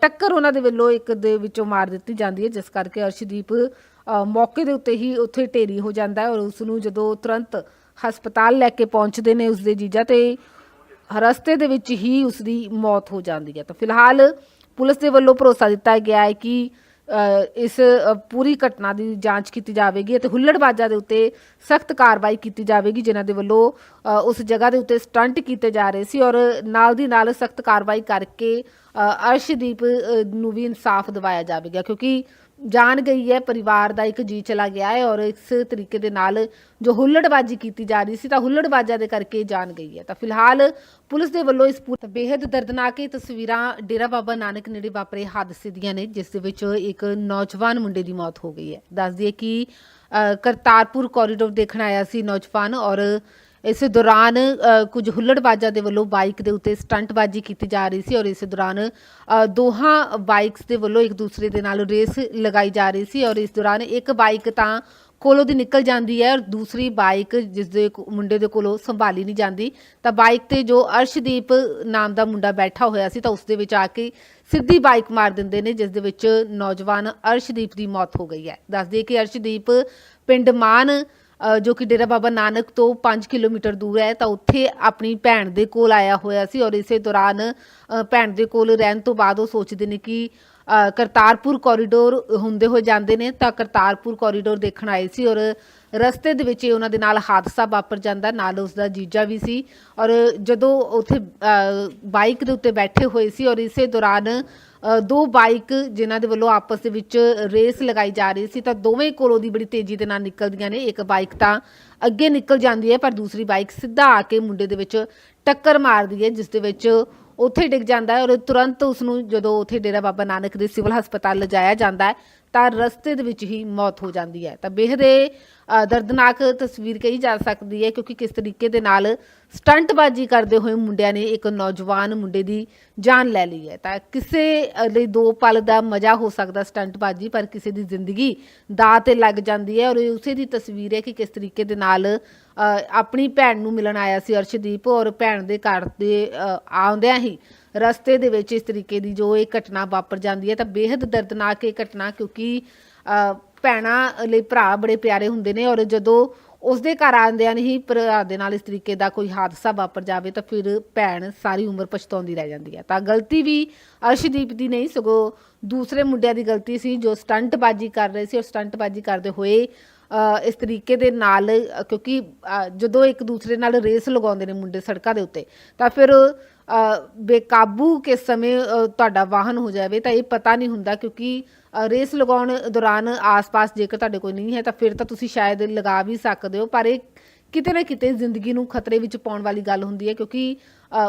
ਟੱਕਰ ਉਹਨਾਂ ਦੇ ਵੱਲੋਂ ਇੱਕ ਦੇ ਵਿੱਚੋਂ ਮਾਰ ਦਿੱਤੀ ਜਾਂਦੀ ਹੈ। ਜਿਸ ਕਰਕੇ ਅਰਸ਼ਦੀਪ ਮੌਕੇ ਦੇ ਉੱਤੇ ਹੀ ਉੱਥੇ ਢੇਰੀ ਹੋ ਜਾਂਦਾ ਹੈ ਔਰ ਉਸ ਨੂੰ ਜਦੋਂ ਤੁਰੰਤ ਹਸਪਤਾਲ ਲੈ ਕੇ ਪਹੁੰਚਦੇ ਨੇ ਉਸ ਦੇ ਜੀਜਾ ਤੇ ਰਸਤੇ ਦੇ ਵਿੱਚ ਹੀ ਉਸ ਦੀ ਮੌਤ ਹੋ ਜਾਂਦੀ ਹੈ। ਤਾਂ ਫਿਲਹਾਲ ਪੁਲਿਸ ਦੇ ਵੱਲੋਂ ਭਰੋਸਾ ਦਿੱਤਾ ਗਿਆ ਹੈ ਕਿ ਇਸ ਪੂਰੀ ਘਟਨਾ ਦੀ ਜਾਂਚ ਕੀਤੀ ਜਾਵੇਗੀ ਅਤੇ ਹੁੱਲੜਬਾਜ਼ਾਂ ਦੇ ਉੱਤੇ ਸਖਤ ਕਾਰਵਾਈ ਕੀਤੀ ਜਾਵੇਗੀ, ਜਿਨ੍ਹਾਂ ਦੇ ਵੱਲੋਂ ਉਸ ਜਗ੍ਹਾ ਦੇ ਉੱਤੇ ਸਟੰਟ ਕੀਤੇ ਜਾ ਰਹੇ ਸੀ ਔਰ ਨਾਲ ਦੀ ਨਾਲ ਸਖਤ ਕਾਰਵਾਈ ਕਰਕੇ ਅਰਸ਼ਦੀਪ ਨੂੰ ਵੀ ਇਨਸਾਫ ਦਿਵਾਇਆ ਜਾਵੇਗਾ ਕਿਉਂਕਿ ਜਾਣ ਗਈ ਹੈ, ਪਰਿਵਾਰ ਦਾ ਇੱਕ ਜੀ ਚਲਾ ਗਿਆ ਹੈ ਔਰ ਇਸ ਤਰੀਕੇ ਦੇ ਨਾਲ ਜੋ ਹੁੱਲੜਬਾਜ਼ੀ ਕੀਤੀ ਜਾ ਰਹੀ ਸੀ ਤਾਂ ਹੁੱਲੜਬਾਜ਼ਾਂ ਦੇ ਕਰਕੇ ਜਾਣ ਗਈ ਹੈ। ਤਾਂ ਫਿਲਹਾਲ ਪੁਲਿਸ ਦੇ ਵੱਲੋਂ ਇਸ ਪੂਰੀ ਬੇहद ਦਰਦਨਾਕ ਇਹ ਤਸਵੀਰਾਂ ਡੇਰਾ ਬਾਬਾ ਨਾਨਕ ਨੇੜੇ ਵਾਪਰੇ ਹਾਦਸੇ ਦੀਆਂ ਨੇ, ਜਿਸ ਦੇ ਵਿੱਚ ਇੱਕ ਨੌਜਵਾਨ ਮੁੰਡੇ ਦੀ ਮੌਤ ਹੋ ਗਈ ਹੈ। ਦੱਸ ਦਈਏ ਕਿ ਕਰਤਾਰਪੁਰ ਕੋਰੀਡੋਰ ਦੇਖਣ ਆਇਆ ਸੀ ਨੌਜਵਾਨ ਔਰ ਇਸ ਦੌਰਾਨ ਕੁਝ ਹੁੱਲੜਬਾਜ਼ਾਂ ਦੇ ਵੱਲੋਂ ਬਾਈਕ ਦੇ ਉੱਤੇ ਸਟੰਟਬਾਜ਼ੀ ਕੀਤੀ ਜਾ ਰਹੀ ਸੀ ਔਰ ਇਸ ਦੌਰਾਨ ਦੋਹਾਂ ਬਾਈਕਸ ਦੇ ਵੱਲੋਂ ਇੱਕ ਦੂਸਰੇ ਦੇ ਨਾਲ ਰੇਸ ਲਗਾਈ ਜਾ ਰਹੀ ਸੀ ਔਰ ਇਸ ਦੌਰਾਨ ਇੱਕ ਬਾਈਕ ਤਾਂ ਕੋਲੋਂ ਦੀ ਨਿਕਲ ਜਾਂਦੀ ਹੈ ਔਰ ਦੂਸਰੀ ਬਾਈਕ ਜਿਸ ਦੇ ਮੁੰਡੇ ਦੇ ਕੋਲੋਂ ਸੰਭਾਲੀ ਨਹੀਂ ਜਾਂਦੀ। ਤਾਂ ਬਾਈਕ ਤੇ ਜੋ ਅਰਸ਼ਦੀਪ ਨਾਮ ਦਾ ਮੁੰਡਾ ਬੈਠਾ ਹੋਇਆ ਸੀ ਤਾਂ ਉਸ ਦੇ ਵਿੱਚ ਆ ਕੇ ਸਿੱਧੀ ਬਾਈਕ ਮਾਰ ਦਿੰਦੇ ਨੇ, ਜਿਸ ਦੇ ਵਿੱਚ ਨੌਜਵਾਨ ਅਰਸ਼ਦੀਪ ਦੀ ਮੌਤ ਹੋ ਗਈ ਹੈ। ਦੱਸ ਕਿ ਅਰਸ਼ਦੀਪ ਪਿੰਡ ਮਾਨ ਜੋ ਕਿ ਡੇਰਾ ਬਾਬਾ ਨਾਨਕ ਤੋਂ 5 ਕਿਲੋਮੀਟਰ ਦੂਰ ਹੈ, ਤਾਂ ਉੱਥੇ ਆਪਣੀ ਭੈਣ ਦੇ ਕੋਲ ਆਇਆ ਹੋਇਆ ਸੀ ਔਰ ਇਸੇ ਦੌਰਾਨ ਭੈਣ ਦੇ ਕੋਲ ਰਹਿਣ ਤੋਂ ਬਾਅਦ ਉਹ ਸੋਚਦੇ ਨੇ ਕਿ ਕਰਤਾਰਪੁਰ ਕੋਰੀਡੋਰ ਹੁੰਦੇ ਹੋਏ ਜਾਂਦੇ ਨੇ, ਤਾਂ ਕਰਤਾਰਪੁਰ ਕੋਰੀਡੋਰ ਦੇਖਣ ਆਏ ਸੀ ਔਰ ਰਸਤੇ ਦੇ ਵਿੱਚ ਹੀ ਉਹਨਾਂ ਦੇ ਨਾਲ ਹਾਦਸਾ ਵਾਪਰ ਜਾਂਦਾ, ਨਾਲ ਉਸ ਦਾ ਜੀਜਾ ਵੀ ਸੀ ਔਰ ਜਦੋਂ ਉੱਥੇ ਬਾਈਕ ਦੇ ਉੱਤੇ ਬੈਠੇ ਹੋਏ ਸੀ ਔਰ ਇਸੇ ਦੌਰਾਨ ਦੋ ਬਾਈਕ ਜਿਨ੍ਹਾਂ ਦੇ ਵੱਲੋਂ ਆਪਸ ਦੇ ਵਿੱਚ ਰੇਸ ਲਗਾਈ ਜਾ ਰਹੀ ਸੀ ਤਾਂ ਦੋਵੇਂ ਕੋਲੋਂ ਦੀ ਬੜੀ ਤੇਜ਼ੀ ਦੇ ਨਾਲ ਨਿਕਲਦੀਆਂ ਨੇ। ਇੱਕ ਬਾਈਕ ਤਾਂ ਅੱਗੇ ਨਿਕਲ ਜਾਂਦੀ ਹੈ, ਪਰ ਦੂਸਰੀ ਬਾਈਕ ਸਿੱਧਾ ਆ ਕੇ ਮੁੰਡੇ ਦੇ ਵਿੱਚ ਟੱਕਰ ਮਾਰਦੀ ਹੈ, ਜਿਸ ਦੇ ਵਿੱਚ ਉੱਥੇ ਡਿੱਗ ਜਾਂਦਾ ਹੈ ਔਰ ਤੁਰੰਤ ਉਸ ਨੂੰ ਜਦੋਂ ਉੱਥੇ ਡੇਰਾ ਬਾਬਾ ਨਾਨਕ ਦੇ ਸਿਵਲ ਹਸਪਤਾਲ ਲਿਜਾਇਆ ਜਾਂਦਾ ਹੈ, ਤਾਂ ਰਸਤੇ ਦੇ ਵਿੱਚ ਹੀ ਮੌਤ ਹੋ ਜਾਂਦੀ ਹੈ। ਤਾਂ ਬੇਹਦ ਦਰਦਨਾਕ ਤਸਵੀਰ ਕਹੀ ਜਾ ਸਕਦੀ ਹੈ ਕਿਉਂਕਿ ਕਿਸ ਤਰੀਕੇ ਦੇ ਨਾਲ ਸਟੰਟਬਾਜ਼ੀ ਕਰਦੇ ਹੋਏ ਮੁੰਡਿਆਂ ਨੇ ਇੱਕ ਨੌਜਵਾਨ ਮੁੰਡੇ ਦੀ ਜਾਨ ਲੈ ਲਈ ਹੈ। ਤਾਂ ਕਿਸੇ ਲਈ ਦੋ ਪਲ ਦਾ ਮਜ਼ਾ ਹੋ ਸਕਦਾ ਸਟੰਟਬਾਜ਼ੀ, ਪਰ ਕਿਸੇ ਦੀ ਜ਼ਿੰਦਗੀ ਦਾਅ ਤੇ ਲੱਗ ਜਾਂਦੀ ਹੈ ਔਰ ਇਹ ਉਸੇ ਦੀ ਤਸਵੀਰ ਹੈ ਕਿ ਕਿਸ ਤਰੀਕੇ ਦੇ ਨਾਲ ਆਪਣੀ ਭੈਣ ਨੂੰ ਮਿਲਣ ਆਇਆ ਸੀ ਅਰਸ਼ਦੀਪ, ਔਰ ਭੈਣ ਦੇ ਘਰ ਦੇ ਆਉਂਦਿਆਂ ਹੀ ਰਸਤੇ ਦੇ ਵਿੱਚ ਇਸ ਤਰੀਕੇ ਦੀ ਜੋ ਇਹ ਘਟਨਾ ਵਾਪਰ ਜਾਂਦੀ ਹੈ ਤਾਂ ਬੇहद ਦਰਦਨਾਕ ਇਹ ਘਟਨਾ ਕਿਉਂਕਿ ਭੈਣਾਂ ਲਈ ਭਰਾ ਬੜੇ ਪਿਆਰੇ ਹੁੰਦੇ ਨੇ ਔਰ ਜਦੋਂ ਉਸਦੇ ਘਰ ਆਉਂਦਿਆਂ ਹੀ ਭਰਾ ਦੇ ਨਾਲ ਇਸ ਤਰੀਕੇ ਦਾ ਕੋਈ ਹਾਦਸਾ ਵਾਪਰ ਜਾਵੇ ਤਾਂ ਫਿਰ ਭੈਣ ਸਾਰੀ ਉਮਰ ਪਛਤਾਉਂਦੀ ਰਹਿ ਜਾਂਦੀ ਹੈ। ਤਾਂ ਗਲਤੀ ਵੀ ਅਰਸ਼ਦੀਪ ਦੀ ਨਹੀਂ, ਸਗੋਂ ਦੂਸਰੇ ਮੁੰਡਿਆਂ ਦੀ ਗਲਤੀ ਸੀ ਜੋ ਸਟੰਟਬਾਜ਼ੀ ਕਰ ਰਹੇ ਸੀ ਔਰ ਸਟੰਟਬਾਜ਼ੀ ਕਰਦੇ ਹੋਏ ਇਸ ਤਰੀਕੇ ਦੇ ਨਾਲ ਕਿਉਂਕਿ ਜਦੋਂ ਇੱਕ ਦੂਸਰੇ ਨਾਲ ਰੇਸ ਲਗਾਉਂਦੇ ਨੇ ਮੁੰਡੇ ਸੜਕਾਂ ਦੇ ਉੱਤੇ, ਤਾਂ ਫਿਰ ਬੇਕਾਬੂ ਕਿਸ ਸਮੇਂ ਤੁਹਾਡਾ ਵਾਹਨ ਹੋ ਜਾਵੇ, ਤਾਂ ਇਹ ਪਤਾ ਨਹੀਂ ਹੁੰਦਾ ਕਿਉਂਕਿ ਰੇਸ ਲਗਾਉਣ ਦੌਰਾਨ ਆਸ-ਪਾਸ ਜੇਕਰ ਤੁਹਾਡੇ ਕੋਈ ਨਹੀਂ ਹੈ, ਤਾਂ ਫਿਰ ਤਾਂ ਤੁਸੀਂ ਸ਼ਾਇਦ ਲਗਾ ਵੀ ਸਕਦੇ ਹੋ, ਪਰ ਇਹ ਕਿਤੇ ਨਾ ਕਿਤੇ ਜ਼ਿੰਦਗੀ ਨੂੰ ਖਤਰੇ ਵਿੱਚ ਪਾਉਣ ਵਾਲੀ ਗੱਲ ਹੁੰਦੀ ਹੈ, ਕਿਉਂਕਿ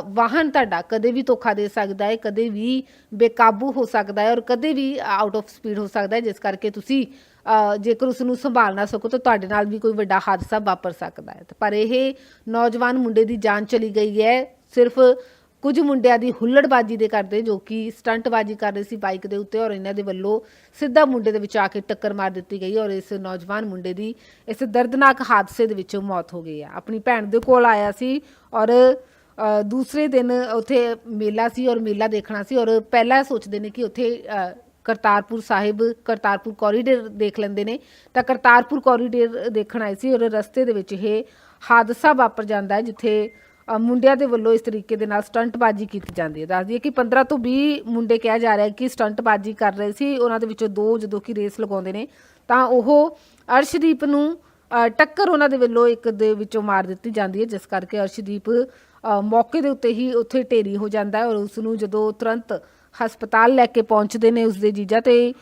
ਵਾਹਨ ਤੁਹਾਡਾ ਕਦੇ ਵੀ ਧੋਖਾ ਦੇ ਸਕਦਾ ਹੈ, ਕਦੇ ਵੀ ਬੇਕਾਬੂ ਹੋ ਸਕਦਾ ਹੈ ਔਰ ਕਦੇ ਵੀ ਆਊਟ ਆਫ ਸਪੀਡ ਹੋ ਸਕਦਾ ਹੈ, ਜਿਸ ਕਰਕੇ ਤੁਸੀਂ ਜੇਕਰ ਉਸ ਨੂੰ ਸੰਭਾਲ ਨਾ ਸਕੋ ਤਾਂ ਤੁਹਾਡੇ ਨਾਲ ਵੀ ਕੋਈ ਵੱਡਾ ਹਾਦਸਾ ਵਾਪਰ ਸਕਦਾ ਹੈ। ਪਰ ਇਹ ਨੌਜਵਾਨ ਮੁੰਡੇ ਦੀ ਜਾਨ ਚਲੀ ਗਈ ਹੈ। ਸਿਰਫ ਕੁਝ ਮੁੰਡਿਆਂ ਦੀ ਹੁੱਲੜਬਾਜੀ ਦੇ ਕਰਦੇ ਜੋ ਕਿ ਸਟੰਟਬਾਜੀ ਕਰ ਰਹੇ ਸੀ ਬਾਈਕ ਦੇ ਉੱਤੇ ਔਰ ਇਹਨਾਂ ਦੇ ਵੱਲੋਂ ਸਿੱਧਾ ਮੁੰਡੇ ਦੇ ਵਿੱਚ ਆ ਕੇ ਟੱਕਰ ਮਾਰ ਦਿੱਤੀ ਗਈ ਔਰ ਇਸ ਨੌਜਵਾਨ ਮੁੰਡੇ ਦੀ ਇਸ ਦਰਦਨਾਕ ਹਾਦਸੇ ਦੇ ਵਿੱਚ ਮੌਤ ਹੋ ਗਈ ਹੈ। ਆਪਣੀ ਭੈਣ ਦੇ ਕੋਲ ਆਇਆ ਸੀ ਔਰ ਦੂਸਰੇ ਦਿਨ ਉੱਥੇ ਮੇਲਾ ਸੀ ਔਰ ਮੇਲਾ ਦੇਖਣਾ ਸੀ ਔਰ ਪਹਿਲਾਂ ਸੋਚਦੇ ਨੇ ਕਿ ਉੱਥੇ ਕਰਤਾਰਪੁਰ ਸਾਹਿਬ, ਕਰਤਾਰਪੁਰ ਕੋਰੀਡੋਰ ਦੇਖ ਲੈਂਦੇ ਨੇ। ਤਾਂ ਕਰਤਾਰਪੁਰ ਕੋਰੀਡੋਰ ਦੇਖਣ ਆਏ ਸੀ ਔਰ ਰਸਤੇ ਦੇ ਵਿੱਚ ਇਹ ਹਾਦਸਾ ਵਾਪਰ ਜਾਂਦਾ ਹੈ, ਜਿੱਥੇ ਮੁੰਡਿਆਂ ਦੇ ਵੱਲੋਂ ਇਸ ਤਰੀਕੇ ਦੇ ਨਾਲ ਸਟੰਟਬਾਜ਼ੀ ਕੀਤੀ ਜਾਂਦੀ ਹੈ। ਦੱਸਦੀ ਦਈਏ ਕਿ 15 ਤੋਂ 20 ਮੁੰਡੇ ਕਿਹਾ ਜਾ ਰਿਹਾ ਹੈ ਕਿ ਸਟੰਟਬਾਜ਼ੀ ਕਰ ਰਹੇ ਸੀ। ਉਹਨਾਂ ਦੇ ਵਿੱਚੋਂ ਦੋ ਜਦੋਂ ਕਿ ਰੇਸ ਲਗਾਉਂਦੇ ਨੇ, ਤਾਂ ਉਹ ਅਰਸ਼ਦੀਪ ਨੂੰ ਟੱਕਰ ਉਹਨਾਂ ਦੇ ਵੱਲੋਂ ਇੱਕ ਦੇ ਵਿੱਚੋਂ ਮਾਰ ਦਿੱਤੀ ਜਾਂਦੀ ਹੈ, ਜਿਸ ਕਰਕੇ ਅਰਸ਼ਦੀਪ ਮੌਕੇ ਦੇ ਉੱਤੇ ਹੀ ਉੱਥੇ ਢੇਰੀ ਹੋ ਜਾਂਦਾ ਹੈ ਔਰ ਉਸ ਨੂੰ ਜਦੋਂ ਤੁਰੰਤ ਹਸਪਤਾਲ ਲੈ ਕੇ ਪਹੁੰਚਦੇ ਨੇ ਉਸਦੇ ਜੀਜਾ ਤੇ,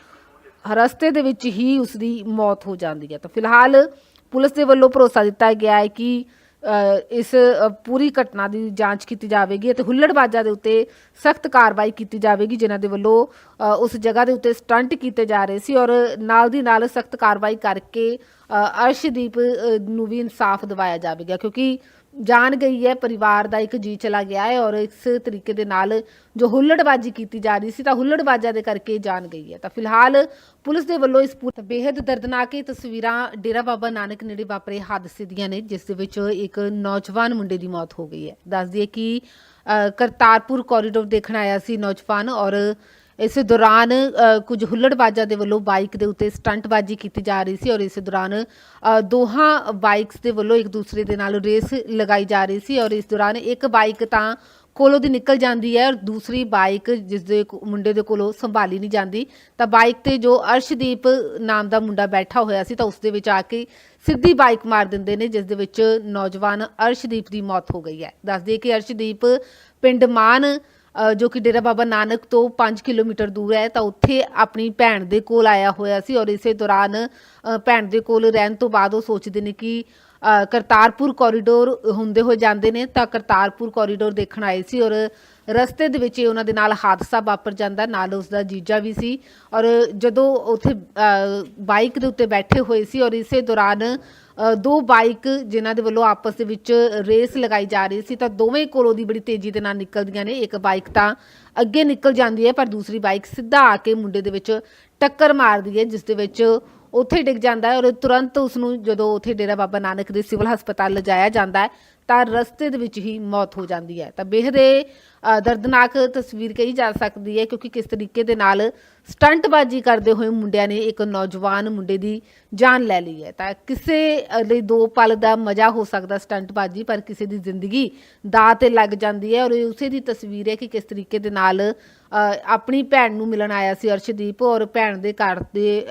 ਰਸਤੇ ਦੇ ਵਿੱਚ ਹੀ ਉਸਦੀ ਮੌਤ ਹੋ ਜਾਂਦੀ ਹੈ। ਤਾਂ ਫਿਲਹਾਲ ਪੁਲਿਸ ਦੇ ਵੱਲੋਂ ਭਰੋਸਾ ਦਿੱਤਾ ਗਿਆ ਹੈ ਕਿ ਇਸ ਪੂਰੀ ਘਟਨਾ ਦੀ ਜਾਂਚ ਕੀਤੀ ਜਾਵੇਗੀ ਅਤੇ ਹੁੱਲੜਬਾਜ਼ਾਂ ਦੇ ਉੱਤੇ ਸਖਤ ਕਾਰਵਾਈ ਕੀਤੀ ਜਾਵੇਗੀ, ਜਿਨ੍ਹਾਂ ਦੇ ਵੱਲੋਂ ਉਸ ਜਗ੍ਹਾ ਦੇ ਉੱਤੇ ਸਟੰਟ ਕੀਤੇ ਜਾ ਰਹੇ ਸੀ ਔਰ ਨਾਲ ਦੀ ਨਾਲ ਸਖਤ ਕਾਰਵਾਈ ਕਰਕੇ ਅਰਸ਼ਦੀਪ ਨੂੰ ਵੀ ਇਨਸਾਫ ਦਿਵਾਇਆ ਜਾਵੇਗਾ। ਕਿਉਂਕਿ ਜਾਨ ਗਈ ਹੈ ਪਰਿਵਾਰ ਦਾ ਇੱਕ ਜੀ ਚਲਾ ਗਿਆ ਹੈ ਔਰ ਇਸ ਤਰੀਕੇ ਦੇ ਨਾਲ ਜੋ ਹੁੱਲੜਬਾਜ਼ੀ ਕੀਤੀ ਜਾ ਰਹੀ ਸੀ ਤਾਂ ਹੁੱਲੜਬਾਜ਼ਾ ਦੇ ਕਰਕੇ ਜਾਨ ਗਈ ਹੈ। ਤਾਂ ਫਿਲਹਾਲ ਪੁਲਿਸ ਦੇ ਵੱਲੋਂ ਇਸ ਪੂਰੀ ਬੇहद ਦਰਦਨਾਕ ਇਹ ਤਸਵੀਰਾਂ ਡੇਰਾ ਬਾਬਾ ਨਾਨਕ ਨੇੜੇ ਵਾਪਰੇ ਹਾਦਸੇ ਦੀਆਂ ਨੇ ਜਿਸ ਦੇ ਵਿੱਚ ਇੱਕ ਨੌਜਵਾਨ ਮੁੰਡੇ ਦੀ ਮੌਤ ਹੋ ਗਈ ਹੈ। ਦੱਸ ਦਈਏ ਕਿ ਅ, ਕਰਤਾਰਪੁਰ ਕੋਰੀਡੋਰ ਦੇਖਣ ਆਇਆ ਸੀ ਨੌਜਵਾਨ ਔਰ ਇਸ ਦੌਰਾਨ ਕੁਝ ਹੁੱਲੜਬਾਜ਼ਾਂ ਦੇ ਵੱਲੋਂ ਬਾਈਕ ਦੇ ਉੱਤੇ ਸਟੰਟਬਾਜ਼ੀ ਕੀਤੀ ਜਾ ਰਹੀ ਸੀ ਔਰ ਇਸ ਦੌਰਾਨ ਦੋਹਾਂ ਬਾਈਕਸ ਦੇ ਵੱਲੋਂ ਇੱਕ ਦੂਸਰੇ ਦੇ ਨਾਲ ਰੇਸ ਲਗਾਈ ਜਾ ਰਹੀ ਸੀ ਔਰ ਇਸ ਦੌਰਾਨ ਇੱਕ ਬਾਈਕ ਤਾਂ ਕੋਲੋਂ ਦੀ ਨਿਕਲ ਜਾਂਦੀ ਹੈ ਔਰ ਦੂਸਰੀ ਬਾਈਕ ਜਿਸ ਦੇ ਕੋ- ਮੁੰਡੇ ਦੇ ਕੋਲੋਂ ਸੰਭਾਲੀ ਨਹੀਂ ਜਾਂਦੀ। ਤਾਂ ਬਾਈਕ ਤੇ ਜੋ ਅਰਸ਼ਦੀਪ ਨਾਮ ਦਾ ਮੁੰਡਾ ਬੈਠਾ ਹੋਇਆ ਸੀ ਤਾਂ ਉਸ ਦੇ ਵਿੱਚ ਆ ਕੇ ਸਿੱਧੀ ਬਾਈਕ ਮਾਰ ਦਿੰਦੇ ਨੇ, ਜਿਸ ਦੇ ਵਿੱਚ ਨੌਜਵਾਨ ਅਰਸ਼ਦੀਪ ਦੀ ਮੌਤ ਹੋ ਗਈ ਹੈ। ਦੱਸ ਦਈਏ ਕਿ ਅਰਸ਼ਦੀਪ ਪਿੰਡ ਮਾਨ ਜੋ ਕਿ ਡੇਰਾ ਬਾਬਾ ਨਾਨਕ ਤੋਂ 5 ਕਿਲੋਮੀਟਰ ਦੂਰ ਹੈ, ਤਾਂ ਉੱਥੇ ਆਪਣੀ ਭੈਣ ਦੇ ਕੋਲ ਆਇਆ ਹੋਇਆ ਸੀ ਔਰ ਇਸੇ ਦੌਰਾਨ ਭੈਣ ਦੇ ਕੋਲ ਰਹਿਣ ਤੋਂ ਬਾਅਦ ਉਹ ਸੋਚਦੇ ਨੇ ਕਿ ਕਰਤਾਰਪੁਰ ਕੋਰੀਡੋਰ ਹੁੰਦੇ ਹੋਏ ਜਾਂਦੇ ਨੇ, ਤਾਂ ਕਰਤਾਰਪੁਰ ਕੋਰੀਡੋਰ ਦੇਖਣ ਆਏ ਸੀ ਔਰ ਰਸਤੇ ਦੇ ਵਿੱਚ ਹੀ ਉਹਨਾਂ ਦੇ ਨਾਲ ਹਾਦਸਾ ਵਾਪਰ ਜਾਂਦਾ, ਨਾਲ ਉਸ ਦਾ ਜੀਜਾ ਵੀ ਸੀ ਔਰ ਜਦੋਂ ਉੱਥੇ ਬਾਈਕ ਦੇ ਉੱਤੇ ਬੈਠੇ ਹੋਏ ਸੀ ਔਰ ਇਸੇ ਦੌਰਾਨ ਦੋ ਬਾਈਕ ਜਿਨ੍ਹਾਂ ਦੇ ਵੱਲੋਂ ਆਪਸ ਦੇ ਵਿੱਚ ਰੇਸ ਲਗਾਈ ਜਾ ਰਹੀ ਸੀ, ਤਾਂ ਦੋਵੇਂ ਕੋਲੋਂ ਦੀ ਬੜੀ ਤੇਜ਼ੀ ਦੇ ਨਾਲ ਨਿਕਲਦੀਆਂ ਨੇ। ਇੱਕ ਬਾਈਕ ਤਾਂ ਅੱਗੇ ਨਿਕਲ ਜਾਂਦੀ ਹੈ, ਪਰ ਦੂਸਰੀ ਬਾਈਕ ਸਿੱਧਾ ਆ ਕੇ ਮੁੰਡੇ ਦੇ ਵਿੱਚ ਟੱਕਰ ਮਾਰਦੀ ਹੈ, ਜਿਸ ਦੇ ਵਿੱਚ ਉੱਥੇ ਡਿੱਗ ਜਾਂਦਾ ਹੈ ਔਰ ਤੁਰੰਤ ਉਸ ਨੂੰ ਜਦੋਂ ਉੱਥੇ ਡੇਰਾ ਬਾਬਾ ਨਾਨਕ ਦੇ ਸਿਵਲ ਹਸਪਤਾਲ ਲਿਜਾਇਆ ਜਾਂਦਾ ਹੈ ਤਾਂ ਰਸਤੇ ਦੇ ਵਿੱਚ ਹੀ ਮੌਤ ਹੋ ਜਾਂਦੀ ਹੈ। ਤਾਂ ਬੇਹਦੇ ਦਰਦਨਾਕ ਤਸਵੀਰ ਕਹੀ ਜਾ ਸਕਦੀ ਹੈ ਕਿਉਂਕਿ ਕਿਸ ਤਰੀਕੇ ਦੇ ਨਾਲ ਸਟੰਟਬਾਜ਼ੀ ਕਰਦੇ ਹੋਏ ਮੁੰਡਿਆਂ ਨੇ ਇੱਕ ਨੌਜਵਾਨ ਮੁੰਡੇ ਦੀ ਜਾਨ ਲੈ ਲਈ ਹੈ। ਤਾਂ ਕਿਸੇ ਲਈ ਦੋ ਪਲ ਦਾ ਮਜ਼ਾ ਹੋ ਸਕਦਾ ਸਟੰਟਬਾਜ਼ੀ, ਪਰ ਕਿਸੇ ਦੀ ਜ਼ਿੰਦਗੀ ਦਾ ਤੇ ਲੱਗ ਜਾਂਦੀ ਹੈ ਔਰ ਇਹ ਉਸੇ ਦੀ ਤਸਵੀਰ ਹੈ ਕਿ ਕਿਸ ਤਰੀਕੇ ਦੇ ਨਾਲ ਆਪਣੀ ਭੈਣ ਨੂੰ ਮਿਲਣ ਆਇਆ ਸੀ ਅਰਸ਼ਦੀਪ ਔਰ ਭੈਣ ਦੇ ਘਰ ਦੇ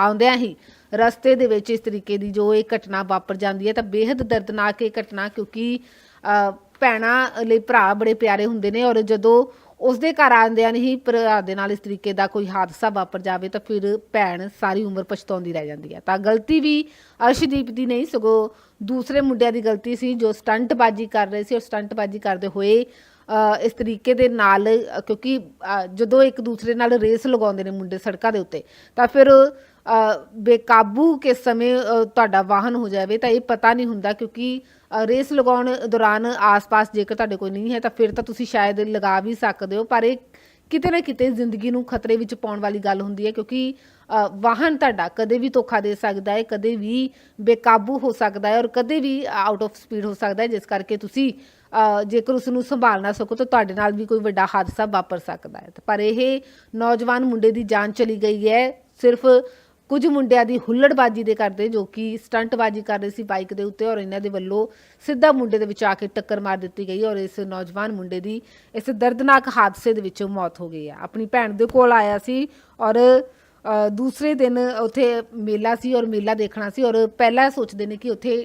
ਆਉਂਦਿਆਂ ਹੀ ਰਸਤੇ ਦੇ ਵਿੱਚ ਇਸ ਤਰੀਕੇ ਦੀ ਜੋ ਇਹ ਘਟਨਾ ਵਾਪਰ ਜਾਂਦੀ ਹੈ ਤਾਂ ਬੇहद ਦਰਦਨਾਕ ਇਹ ਘਟਨਾ ਕਿਉਂਕਿ ਭੈਣਾਂ ਲਈ ਭਰਾ ਬੜੇ ਪਿਆਰੇ ਹੁੰਦੇ ਨੇ ਔਰ ਜਦੋਂ ਉਸ ਦੇ ਘਰ ਆਉਂਦਿਆਂ ਹੀ ਭਰਾ ਦੇ ਨਾਲ ਇਸ ਤਰੀਕੇ ਦਾ ਕੋਈ ਹਾਦਸਾ ਵਾਪਰ ਜਾਵੇ ਤਾਂ ਫਿਰ ਭੈਣ ਸਾਰੀ ਉਮਰ ਪਛਤਾਉਂਦੀ ਰਹਿ ਜਾਂਦੀ ਹੈ। ਤਾਂ ਗਲਤੀ ਵੀ ਅਰਸ਼ਦੀਪ ਦੀ ਨਹੀਂ, ਸਗੋਂ ਦੂਸਰੇ ਮੁੰਡਿਆਂ ਦੀ ਗਲਤੀ ਸੀ ਜੋ ਸਟੰਟਬਾਜ਼ੀ ਕਰ ਰਹੇ ਸੀ ਔਰ ਸਟੰਟਬਾਜ਼ੀ ਕਰਦੇ ਹੋਏ ਇਸ ਤਰੀਕੇ ਦੇ ਨਾਲ ਕਿਉਂਕਿ ਜਦੋਂ ਇੱਕ ਦੂਸਰੇ ਨਾਲ ਰੇਸ ਲਗਾਉਂਦੇ ਨੇ ਮੁੰਡੇ ਸੜਕਾਂ ਦੇ ਉੱਤੇ ਤਾਂ ਫਿਰ ਬੇਕਾਬੂ ਕਿਸ ਸਮੇਂ ਤੁਹਾਡਾ ਵਾਹਨ ਹੋ ਜਾਵੇ ਤਾਂ ਇਹ ਪਤਾ ਨਹੀਂ ਹੁੰਦਾ ਕਿਉਂਕਿ ਰੇਸ ਲਗਾਉਣ ਦੌਰਾਨ ਆਸ-ਪਾਸ ਜੇਕਰ ਤੁਹਾਡੇ ਕੋਈ ਨਹੀਂ ਹੈ ਤਾਂ ਫਿਰ ਤਾਂ ਤੁਸੀਂ ਸ਼ਾਇਦ ਲਗਾ ਵੀ ਸਕਦੇ ਹੋ, ਪਰ ਇਹ ਕਿਤੇ ਨਾ ਕਿਤੇ ਜ਼ਿੰਦਗੀ ਨੂੰ ਖਤਰੇ ਵਿੱਚ ਪਾਉਣ ਵਾਲੀ ਗੱਲ ਹੁੰਦੀ ਹੈ ਕਿਉਂਕਿ ਵਾਹਨ ਤੁਹਾਡਾ ਕਦੇ ਵੀ ਧੋਖਾ ਦੇ ਸਕਦਾ ਹੈ, ਕਦੇ ਵੀ ਬੇਕਾਬੂ ਹੋ ਸਕਦਾ ਹੈ ਔਰ ਕਦੇ ਵੀ ਆਊਟ ਆਫ ਸਪੀਡ ਹੋ ਸਕਦਾ ਹੈ, ਜਿਸ ਕਰਕੇ ਤੁਸੀਂ ਜੇਕਰ ਉਸ ਨੂੰ ਸੰਭਾਲ ਨਾ ਸਕੋ ਤਾਂ ਤੁਹਾਡੇ ਨਾਲ ਵੀ ਕੋਈ ਵੱਡਾ ਹਾਦਸਾ ਵਾਪਰ ਸਕਦਾ ਹੈ। ਪਰ ਇਹ ਨੌਜਵਾਨ ਮੁੰਡੇ ਦੀ ਜਾਨ ਚਲੀ ਗਈ ਹੈ, ਸਿਰਫ ਕੁਝ ਮੁੰਡਿਆਂ ਦੀ ਹੁੱਲੜਬਾਜੀ ਦੇ ਕਰਦੇ ਜੋ ਕਿ ਸਟੰਟਬਾਜੀ ਕਰ ਰਹੇ ਸੀ ਬਾਈਕ ਦੇ ਉੱਤੇ ਔਰ ਇਹਨਾਂ ਦੇ ਵੱਲੋਂ ਸਿੱਧਾ ਮੁੰਡੇ ਦੇ ਵਿੱਚ ਆ ਕੇ ਟੱਕਰ ਮਾਰ ਦਿੱਤੀ ਗਈ ਔਰ ਇਸ ਨੌਜਵਾਨ ਮੁੰਡੇ ਦੀ ਇਸ ਦਰਦਨਾਕ ਹਾਦਸੇ ਦੇ ਵਿੱਚ ਮੌਤ ਹੋ ਗਈ ਆ। ਆਪਣੀ ਭੈਣ ਦੇ ਕੋਲ ਆਇਆ ਸੀ ਔਰ ਦੂਸਰੇ ਦਿਨ ਉੱਥੇ ਮੇਲਾ ਸੀ ਔਰ ਮੇਲਾ ਦੇਖਣਾ ਸੀ ਔਰ ਪਹਿਲਾਂ ਸੋਚਦੇ ਨੇ ਕਿ ਉੱਥੇ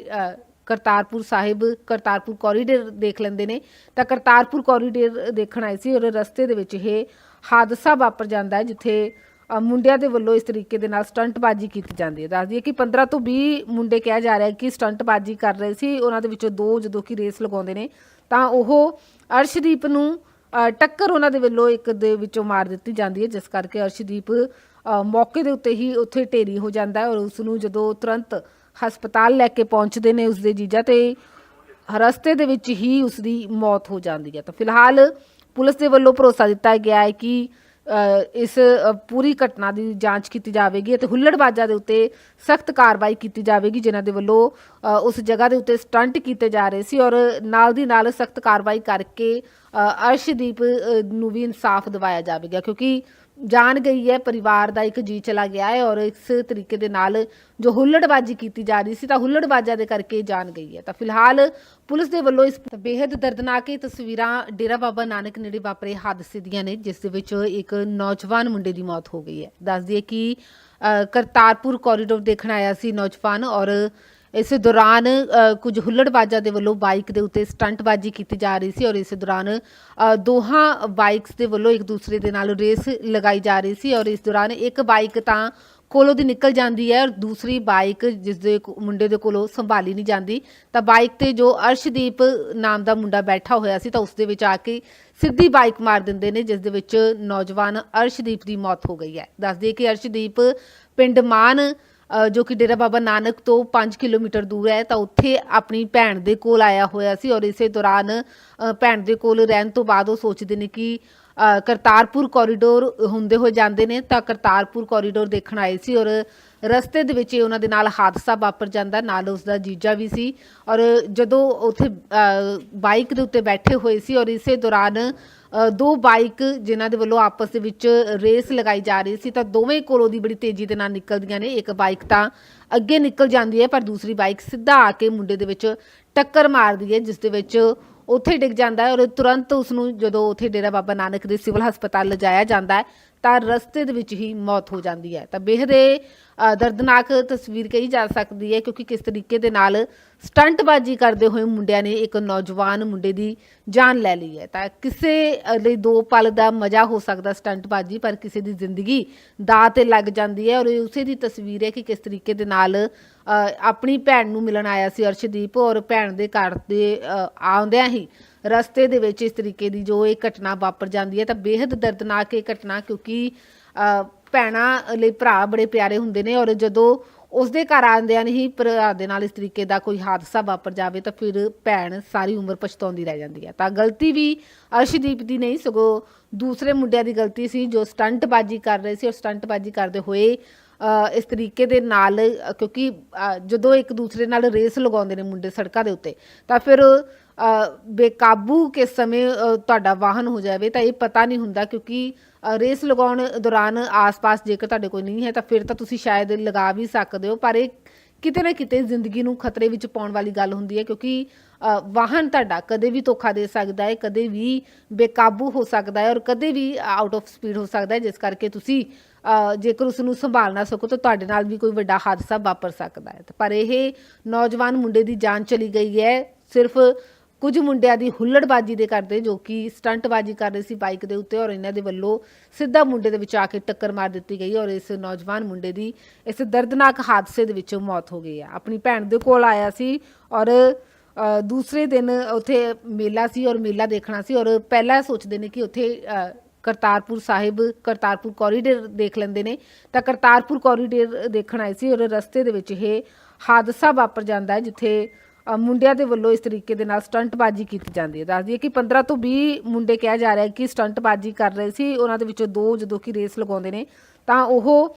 ਕਰਤਾਰਪੁਰ ਸਾਹਿਬ, ਕਰਤਾਰਪੁਰ ਕੋਰੀਡੋਰ ਦੇਖ ਲੈਂਦੇ ਨੇ। ਤਾਂ ਕਰਤਾਰਪੁਰ ਕੋਰੀਡੋਰ ਦੇਖਣ ਆਏ ਸੀ ਔਰ ਰਸਤੇ ਦੇ ਵਿੱਚ ਇਹ ਹਾਦਸਾ ਵਾਪਰ ਜਾਂਦਾ ਹੈ ਜਿੱਥੇ ਮੁੰਡਿਆਂ ਦੇ ਵੱਲੋਂ ਇਸ ਤਰੀਕੇ ਦੇ ਨਾਲ ਸਟੰਟਬਾਜ਼ੀ ਕੀਤੀ ਜਾਂਦੀ ਹੈ। ਦੱਸਦੀ ਹੈ ਕਿ 15 ਤੋਂ 20 ਮੁੰਡੇ ਕਿਹਾ ਜਾ ਰਿਹਾ ਹੈ ਕਿ ਸਟੰਟਬਾਜ਼ੀ ਕਰ ਰਹੇ ਸੀ। ਉਹਨਾਂ ਦੇ ਵਿੱਚੋਂ ਦੋ ਜਦੋਂ ਕਿ ਰੇਸ ਲਗਾਉਂਦੇ ਨੇ, ਤਾਂ ਉਹ ਅਰਸ਼ਦੀਪ ਨੂੰ ਟੱਕਰ ਉਹਨਾਂ ਦੇ ਵੱਲੋਂ ਇੱਕ ਦੇ ਵਿੱਚੋਂ ਮਾਰ ਦਿੱਤੀ ਜਾਂਦੀ ਹੈ। ਜਿਸ ਕਰਕੇ ਅਰਸ਼ਦੀਪ ਮੌਕੇ ਦੇ ਉੱਤੇ ਹੀ ਉੱਥੇ ਢੇਰੀ ਹੋ ਜਾਂਦਾ ਹੈ ਔਰ ਉਸ ਨੂੰ ਜਦੋਂ ਤੁਰੰਤ ਹਸਪਤਾਲ ਲੈ ਕੇ ਪਹੁੰਚਦੇ ਨੇ ਉਸ ਦੇ ਜੀਜਾ ਤੇ ਰਸਤੇ ਦੇ ਵਿੱਚ ਹੀ ਉਸ ਦੀ ਮੌਤ ਹੋ ਜਾਂਦੀ ਹੈ। ਤਾਂ ਫਿਲਹਾਲ ਪੁਲਿਸ ਦੇ ਵੱਲੋਂ ਭਰੋਸਾ ਦਿੱਤਾ ਗਿਆ ਹੈ ਕਿ ਇਸ ਪੂਰੀ ਘਟਨਾ ਦੀ ਜਾਂਚ ਕੀਤੀ ਜਾਵੇਗੀ ਅਤੇ ਹੁੱਲੜਬਾਜ਼ਾਂ ਦੇ ਉੱਤੇ ਸਖਤ ਕਾਰਵਾਈ ਕੀਤੀ ਜਾਵੇਗੀ, ਜਿਨ੍ਹਾਂ ਦੇ ਵੱਲੋਂ ਉਸ ਜਗ੍ਹਾ ਦੇ ਉੱਤੇ ਸਟੰਟ ਕੀਤੇ ਜਾ ਰਹੇ ਸੀ ਔਰ ਨਾਲ ਦੀ ਨਾਲ ਸਖਤ ਕਾਰਵਾਈ ਕਰਕੇ ਅਰਸ਼ਦੀਪ ਨੂੰ ਵੀ ਇਨਸਾਫ ਦਿਵਾਇਆ ਜਾਵੇਗਾ ਕਿਉਂਕਿ ਜਾਣ ਗਈ ਹੈ ਪਰਿਵਾਰ ਦਾ ਇੱਕ ਜੀ ਚਲਾ ਗਿਆ ਹੈ ਔਰ ਇਸ ਤਰੀਕੇ ਦੇ ਨਾਲ ਜੋ ਹੁੱਲੜਬਾਜ਼ੀ ਕੀਤੀ ਜਾ ਰਹੀ ਸੀ ਤਾਂ ਹੁੱਲੜਬਾਜ਼ਾ ਦੇ ਕਰਕੇ ਜਾਣ ਗਈ ਹੈ। ਤਾਂ ਫਿਲਹਾਲ ਪੁਲਿਸ ਦੇ ਵੱਲੋਂ ਇਸ ਬੇहद ਦਰਦਨਾਕ ਇਹ ਤਸਵੀਰਾਂ ਡੇਰਾ ਬਾਬਾ ਨਾਨਕ ਨੇੜੇ ਵਾਪਰੇ ਹਾਦਸੇ ਦੀਆਂ ਨੇ ਜਿਸ ਦੇ ਵਿੱਚ ਇੱਕ ਨੌਜਵਾਨ ਮੁੰਡੇ ਦੀ ਮੌਤ ਹੋ ਗਈ ਹੈ। ਦੱਸ ਦਈਏ ਕਿ ਅ, ਕਰਤਾਰਪੁਰ ਕੋਰੀਡੋਰ ਦੇਖਣ ਆਇਆ ਸੀ ਨੌਜਵਾਨ ਔਰ ਇਸ ਦੌਰਾਨ ਕੁਝ ਹੁੱਲੜਬਾਜ਼ਾਂ ਦੇ ਵੱਲੋਂ ਬਾਈਕ ਦੇ ਉੱਤੇ ਸਟੰਟਬਾਜ਼ੀ ਕੀਤੀ ਜਾ ਰਹੀ ਸੀ ਔਰ ਇਸ ਦੌਰਾਨ ਦੋਹਾਂ ਬਾਈਕਸ ਦੇ ਵੱਲੋਂ ਇੱਕ ਦੂਸਰੇ ਦੇ ਨਾਲ ਰੇਸ ਲਗਾਈ ਜਾ ਰਹੀ ਸੀ ਔਰ ਇਸ ਦੌਰਾਨ ਇੱਕ ਬਾਈਕ ਤਾਂ ਕੋਲੋਂ ਦੀ ਨਿਕਲ ਜਾਂਦੀ ਹੈ ਔਰ ਦੂਸਰੀ ਬਾਈਕ ਜਿਸ ਦੇ ਮੁੰਡੇ ਦੇ ਕੋਲੋਂ ਸੰਭਾਲੀ ਨਹੀਂ ਜਾਂਦੀ। ਤਾਂ ਬਾਈਕ ਤੇ ਜੋ ਅਰਸ਼ਦੀਪ ਨਾਮ ਦਾ ਮੁੰਡਾ ਬੈਠਾ ਹੋਇਆ ਸੀ ਤਾਂ ਉਸ ਦੇ ਵਿੱਚ ਆ ਕੇ ਸਿੱਧੀ ਬਾਈਕ ਮਾਰ ਦਿੰਦੇ ਨੇ, ਜਿਸ ਦੇ ਵਿੱਚ ਨੌਜਵਾਨ ਅਰਸ਼ਦੀਪ ਦੀ ਮੌਤ ਹੋ ਗਈ ਹੈ। ਦੱਸ ਕਿ ਅਰਸ਼ਦੀਪ ਪਿੰਡ ਮਾਨ ਜੋ ਕਿ ਡੇਰਾ ਬਾਬਾ ਨਾਨਕ ਤੋਂ 5 ਕਿਲੋਮੀਟਰ ਦੂਰ ਹੈ, ਤਾਂ ਉੱਥੇ ਆਪਣੀ ਭੈਣ ਦੇ ਕੋਲ ਆਇਆ ਹੋਇਆ ਸੀ ਔਰ ਇਸੇ ਦੌਰਾਨ ਭੈਣ ਦੇ ਕੋਲ ਰਹਿਣ ਤੋਂ ਬਾਅਦ ਉਹ ਸੋਚਦੇ ਨੇ ਕਿ ਕਰਤਾਰਪੁਰ ਕੋਰੀਡੋਰ ਹੁੰਦੇ ਹੋਏ ਜਾਂਦੇ ਨੇ, ਤਾਂ ਕਰਤਾਰਪੁਰ ਕੋਰੀਡੋਰ ਦੇਖਣ ਆਏ ਸੀ ਔਰ ਰਸਤੇ ਦੇ ਵਿੱਚ ਹੀ ਉਹਨਾਂ ਦੇ ਨਾਲ ਹਾਦਸਾ ਵਾਪਰ ਜਾਂਦਾ, ਨਾਲ ਉਸ ਦਾ ਜੀਜਾ ਵੀ ਸੀ ਔਰ ਜਦੋਂ ਉੱਥੇ ਬਾਈਕ ਦੇ ਉੱਤੇ ਬੈਠੇ ਹੋਏ ਸੀ ਔਰ ਇਸੇ ਦੌਰਾਨ ਦੋ ਬਾਈਕ ਜਿਨ੍ਹਾਂ ਦੇ ਵੱਲੋਂ ਆਪਸ ਦੇ ਵਿੱਚ ਰੇਸ ਲਗਾਈ ਜਾ ਰਹੀ ਸੀ ਤਾਂ ਦੋਵੇਂ ਕੋਲੋਂ ਦੀ ਬੜੀ ਤੇਜ਼ੀ ਦੇ ਨਾਲ ਨਿਕਲਦੀਆਂ ਨੇ। ਇੱਕ ਬਾਈਕ ਤਾਂ ਅੱਗੇ ਨਿਕਲ ਜਾਂਦੀ ਹੈ, ਪਰ ਦੂਸਰੀ ਬਾਈਕ ਸਿੱਧਾ ਆ ਕੇ ਮੁੰਡੇ ਦੇ ਵਿੱਚ ਟੱਕਰ ਮਾਰਦੀ ਹੈ, ਜਿਸ ਦੇ ਵਿੱਚ ਉੱਥੇ ਡਿੱਗ ਜਾਂਦਾ ਹੈ ਔਰ ਤੁਰੰਤ ਉਸ ਨੂੰ ਜਦੋਂ ਉੱਥੇ ਡੇਰਾ ਬਾਬਾ ਨਾਨਕ ਦੇ ਸਿਵਲ ਹਸਪਤਾਲ ਲਿਜਾਇਆ ਜਾਂਦਾ ਹੈ, ਤਾਂ ਰਸਤੇ ਦੇ ਵਿੱਚ ਹੀ ਮੌਤ ਹੋ ਜਾਂਦੀ ਹੈ। ਤਾਂ ਬੇਹਦੇ ਦਰਦਨਾਕ ਤਸਵੀਰ ਕਹੀ ਜਾ ਸਕਦੀ ਹੈ ਕਿਉਂਕਿ ਕਿਸ ਤਰੀਕੇ ਦੇ ਨਾਲ ਸਟੰਟਬਾਜ਼ੀ ਕਰਦੇ ਹੋਏ ਮੁੰਡਿਆਂ ਨੇ ਇੱਕ ਨੌਜਵਾਨ ਮੁੰਡੇ ਦੀ ਜਾਨ ਲੈ ਲਈ ਹੈ। ਤਾਂ ਕਿਸੇ ਲਈ ਦੋ ਪਲ ਦਾ ਮਜ਼ਾ ਹੋ ਸਕਦਾ ਸਟੰਟਬਾਜ਼ੀ, ਪਰ ਕਿਸੇ ਦੀ ਜ਼ਿੰਦਗੀ ਦਾਅ ਤੇ ਲੱਗ ਜਾਂਦੀ ਹੈ ਔਰ ਇਹ ਉਸੇ ਦੀ ਤਸਵੀਰ ਹੈ ਕਿ ਕਿਸ ਤਰੀਕੇ ਦੇ ਨਾਲ ਆਪਣੀ ਭੈਣ ਨੂੰ ਮਿਲਣ ਆਇਆ ਸੀ ਅਰਸ਼ਦੀਪ, ਔਰ ਭੈਣ ਦੇ ਘਰ ਦੇ ਆਉਂਦਿਆਂ ਹੀ ਰਸਤੇ ਦੇ ਵਿੱਚ ਇਸ ਤਰੀਕੇ ਦੀ ਜੋ ਇਹ ਘਟਨਾ ਵਾਪਰ ਜਾਂਦੀ ਹੈ, ਤਾਂ ਬੇहद ਦਰਦਨਾਕ ਇਹ ਘਟਨਾ, ਕਿਉਂਕਿ ਭੈਣਾਂ ਲਈ ਭਰਾ ਬੜੇ ਪਿਆਰੇ ਹੁੰਦੇ ਨੇ, ਔਰ ਜਦੋਂ ਉਸਦੇ ਘਰ ਆਉਂਦਿਆਂ ਹੀ ਭਰਾ ਦੇ ਨਾਲ ਇਸ ਤਰੀਕੇ ਦਾ ਕੋਈ ਹਾਦਸਾ ਵਾਪਰ ਜਾਵੇ, ਤਾਂ ਫਿਰ ਭੈਣ ਸਾਰੀ ਉਮਰ ਪਛਤਾਉਂਦੀ ਰਹਿ ਜਾਂਦੀ ਹੈ। ਤਾਂ ਗਲਤੀ ਵੀ ਅਰਸ਼ਦੀਪ ਦੀ ਨਹੀਂ, ਸਗੋਂ ਦੂਸਰੇ ਮੁੰਡਿਆਂ ਦੀ ਗਲਤੀ ਸੀ, ਜੋ ਸਟੰਟਬਾਜ਼ੀ ਕਰ ਰਹੇ ਸੀ, ਔਰ ਸਟੰਟਬਾਜ਼ੀ ਕਰਦੇ ਹੋਏ ਇਸ ਤਰੀਕੇ ਦੇ ਨਾਲ ਕਿਉਂਕਿ ਜਦੋਂ ਇੱਕ ਦੂਸਰੇ ਨਾਲ ਰੇਸ ਲਗਾਉਂਦੇ ਨੇ ਮੁੰਡੇ ਸੜਕਾਂ ਦੇ ਉੱਤੇ, ਤਾਂ ਫਿਰ ਬੇਕਾਬੂ ਕਿਸ ਸਮੇਂ ਤੁਹਾਡਾ ਵਾਹਨ ਹੋ ਜਾਵੇ, ਤਾਂ ਇਹ ਪਤਾ ਨਹੀਂ ਹੁੰਦਾ ਕਿਉਂਕਿ ਰੇਸ ਲਗਾਉਣ ਦੌਰਾਨ ਆਸ-ਪਾਸ ਜੇਕਰ ਤੁਹਾਡੇ ਕੋਈ ਨਹੀਂ ਹੈ, ਤਾਂ ਫਿਰ ਤਾਂ ਤੁਸੀਂ ਸ਼ਾਇਦ ਲਗਾ ਵੀ ਸਕਦੇ ਹੋ, ਪਰ ਇਹ ਕਿਤੇ ਨਾ ਕਿਤੇ ਜ਼ਿੰਦਗੀ ਨੂੰ ਖਤਰੇ ਵਿੱਚ ਪਾਉਣ ਵਾਲੀ ਗੱਲ ਹੁੰਦੀ ਹੈ, ਕਿਉਂਕਿ ਵਾਹਨ ਤੁਹਾਡਾ ਕਦੇ ਵੀ ਧੋਖਾ ਦੇ ਸਕਦਾ ਹੈ, ਕਦੇ ਵੀ ਬੇਕਾਬੂ ਹੋ ਸਕਦਾ ਹੈ ਔਰ ਕਦੇ ਵੀ ਆਊਟ ਆਫ ਸਪੀਡ ਹੋ ਸਕਦਾ ਹੈ, ਜਿਸ ਕਰਕੇ ਤੁਸੀਂ ਜੇਕਰ ਉਸ ਨੂੰ ਸੰਭਾਲ ਨਾ ਸਕੋ ਤਾਂ ਤੁਹਾਡੇ ਨਾਲ ਵੀ ਕੋਈ ਵੱਡਾ ਹਾਦਸਾ ਵਾਪਰ ਸਕਦਾ ਹੈ। ਪਰ ਇਹ ਨੌਜਵਾਨ ਮੁੰਡੇ ਦੀ ਜਾਨ ਚਲੀ ਗਈ ਹੈ। ਸਿਰਫ ਕੁਝ ਮੁੰਡਿਆਂ ਦੀ ਹੁੱਲੜਬਾਜੀ ਦੇ ਕਰਦੇ ਜੋ ਕਿ ਸਟੰਟਬਾਜੀ ਕਰ ਰਹੇ ਸੀ ਬਾਈਕ ਦੇ ਉੱਤੇ ਔਰ ਇਹਨਾਂ ਦੇ ਵੱਲੋਂ ਸਿੱਧਾ ਮੁੰਡੇ ਦੇ ਵਿੱਚ ਆ ਕੇ ਟੱਕਰ ਮਾਰ ਦਿੱਤੀ ਗਈ ਔਰ ਇਸ ਨੌਜਵਾਨ ਮੁੰਡੇ ਦੀ ਇਸ ਦਰਦਨਾਕ ਹਾਦਸੇ ਦੇ ਵਿੱਚ ਮੌਤ ਹੋ ਗਈ ਹੈ। ਆਪਣੀ ਭੈਣ ਦੇ ਕੋਲ ਆਇਆ ਸੀ ਔਰ ਦੂਸਰੇ ਦਿਨ ਉੱਥੇ ਮੇਲਾ ਸੀ ਔਰ ਮੇਲਾ ਦੇਖਣਾ ਸੀ ਔਰ ਪਹਿਲਾਂ ਸੋਚਦੇ ਨੇ ਕਿ ਉੱਥੇ ਕਰਤਾਰਪੁਰ ਸਾਹਿਬ, ਕਰਤਾਰਪੁਰ ਕੋਰੀਡੋਰ ਦੇਖ ਲੈਂਦੇ ਨੇ। ਤਾਂ ਕਰਤਾਰਪੁਰ ਕੋਰੀਡੋਰ ਦੇਖਣ ਆਏ ਸੀ ਔਰ ਰਸਤੇ ਦੇ ਵਿੱਚ ਇਹ ਹਾਦਸਾ ਵਾਪਰ ਜਾਂਦਾ ਹੈ, ਜਿੱਥੇ ਮੁੰਡਿਆਂ ਦੇ ਵੱਲੋਂ ਇਸ ਤਰੀਕੇ ਦੇ ਨਾਲ ਸਟੰਟਬਾਜ਼ੀ ਕੀਤੀ ਜਾਂਦੀ ਹੈ। ਦੱਸਦੀ ਹੈ ਕਿ 15 ਤੋਂ 20 ਮੁੰਡੇ ਕਿਹਾ ਜਾ ਰਿਹਾ ਕਿ ਸਟੰਟਬਾਜ਼ੀ ਕਰ ਰਹੇ ਸੀ। ਉਹਨਾਂ ਦੇ ਵਿੱਚੋਂ ਦੋ ਜਦੋਂ ਕਿ ਰੇਸ ਲਗਾਉਂਦੇ ਨੇ, ਤਾਂ ਉਹ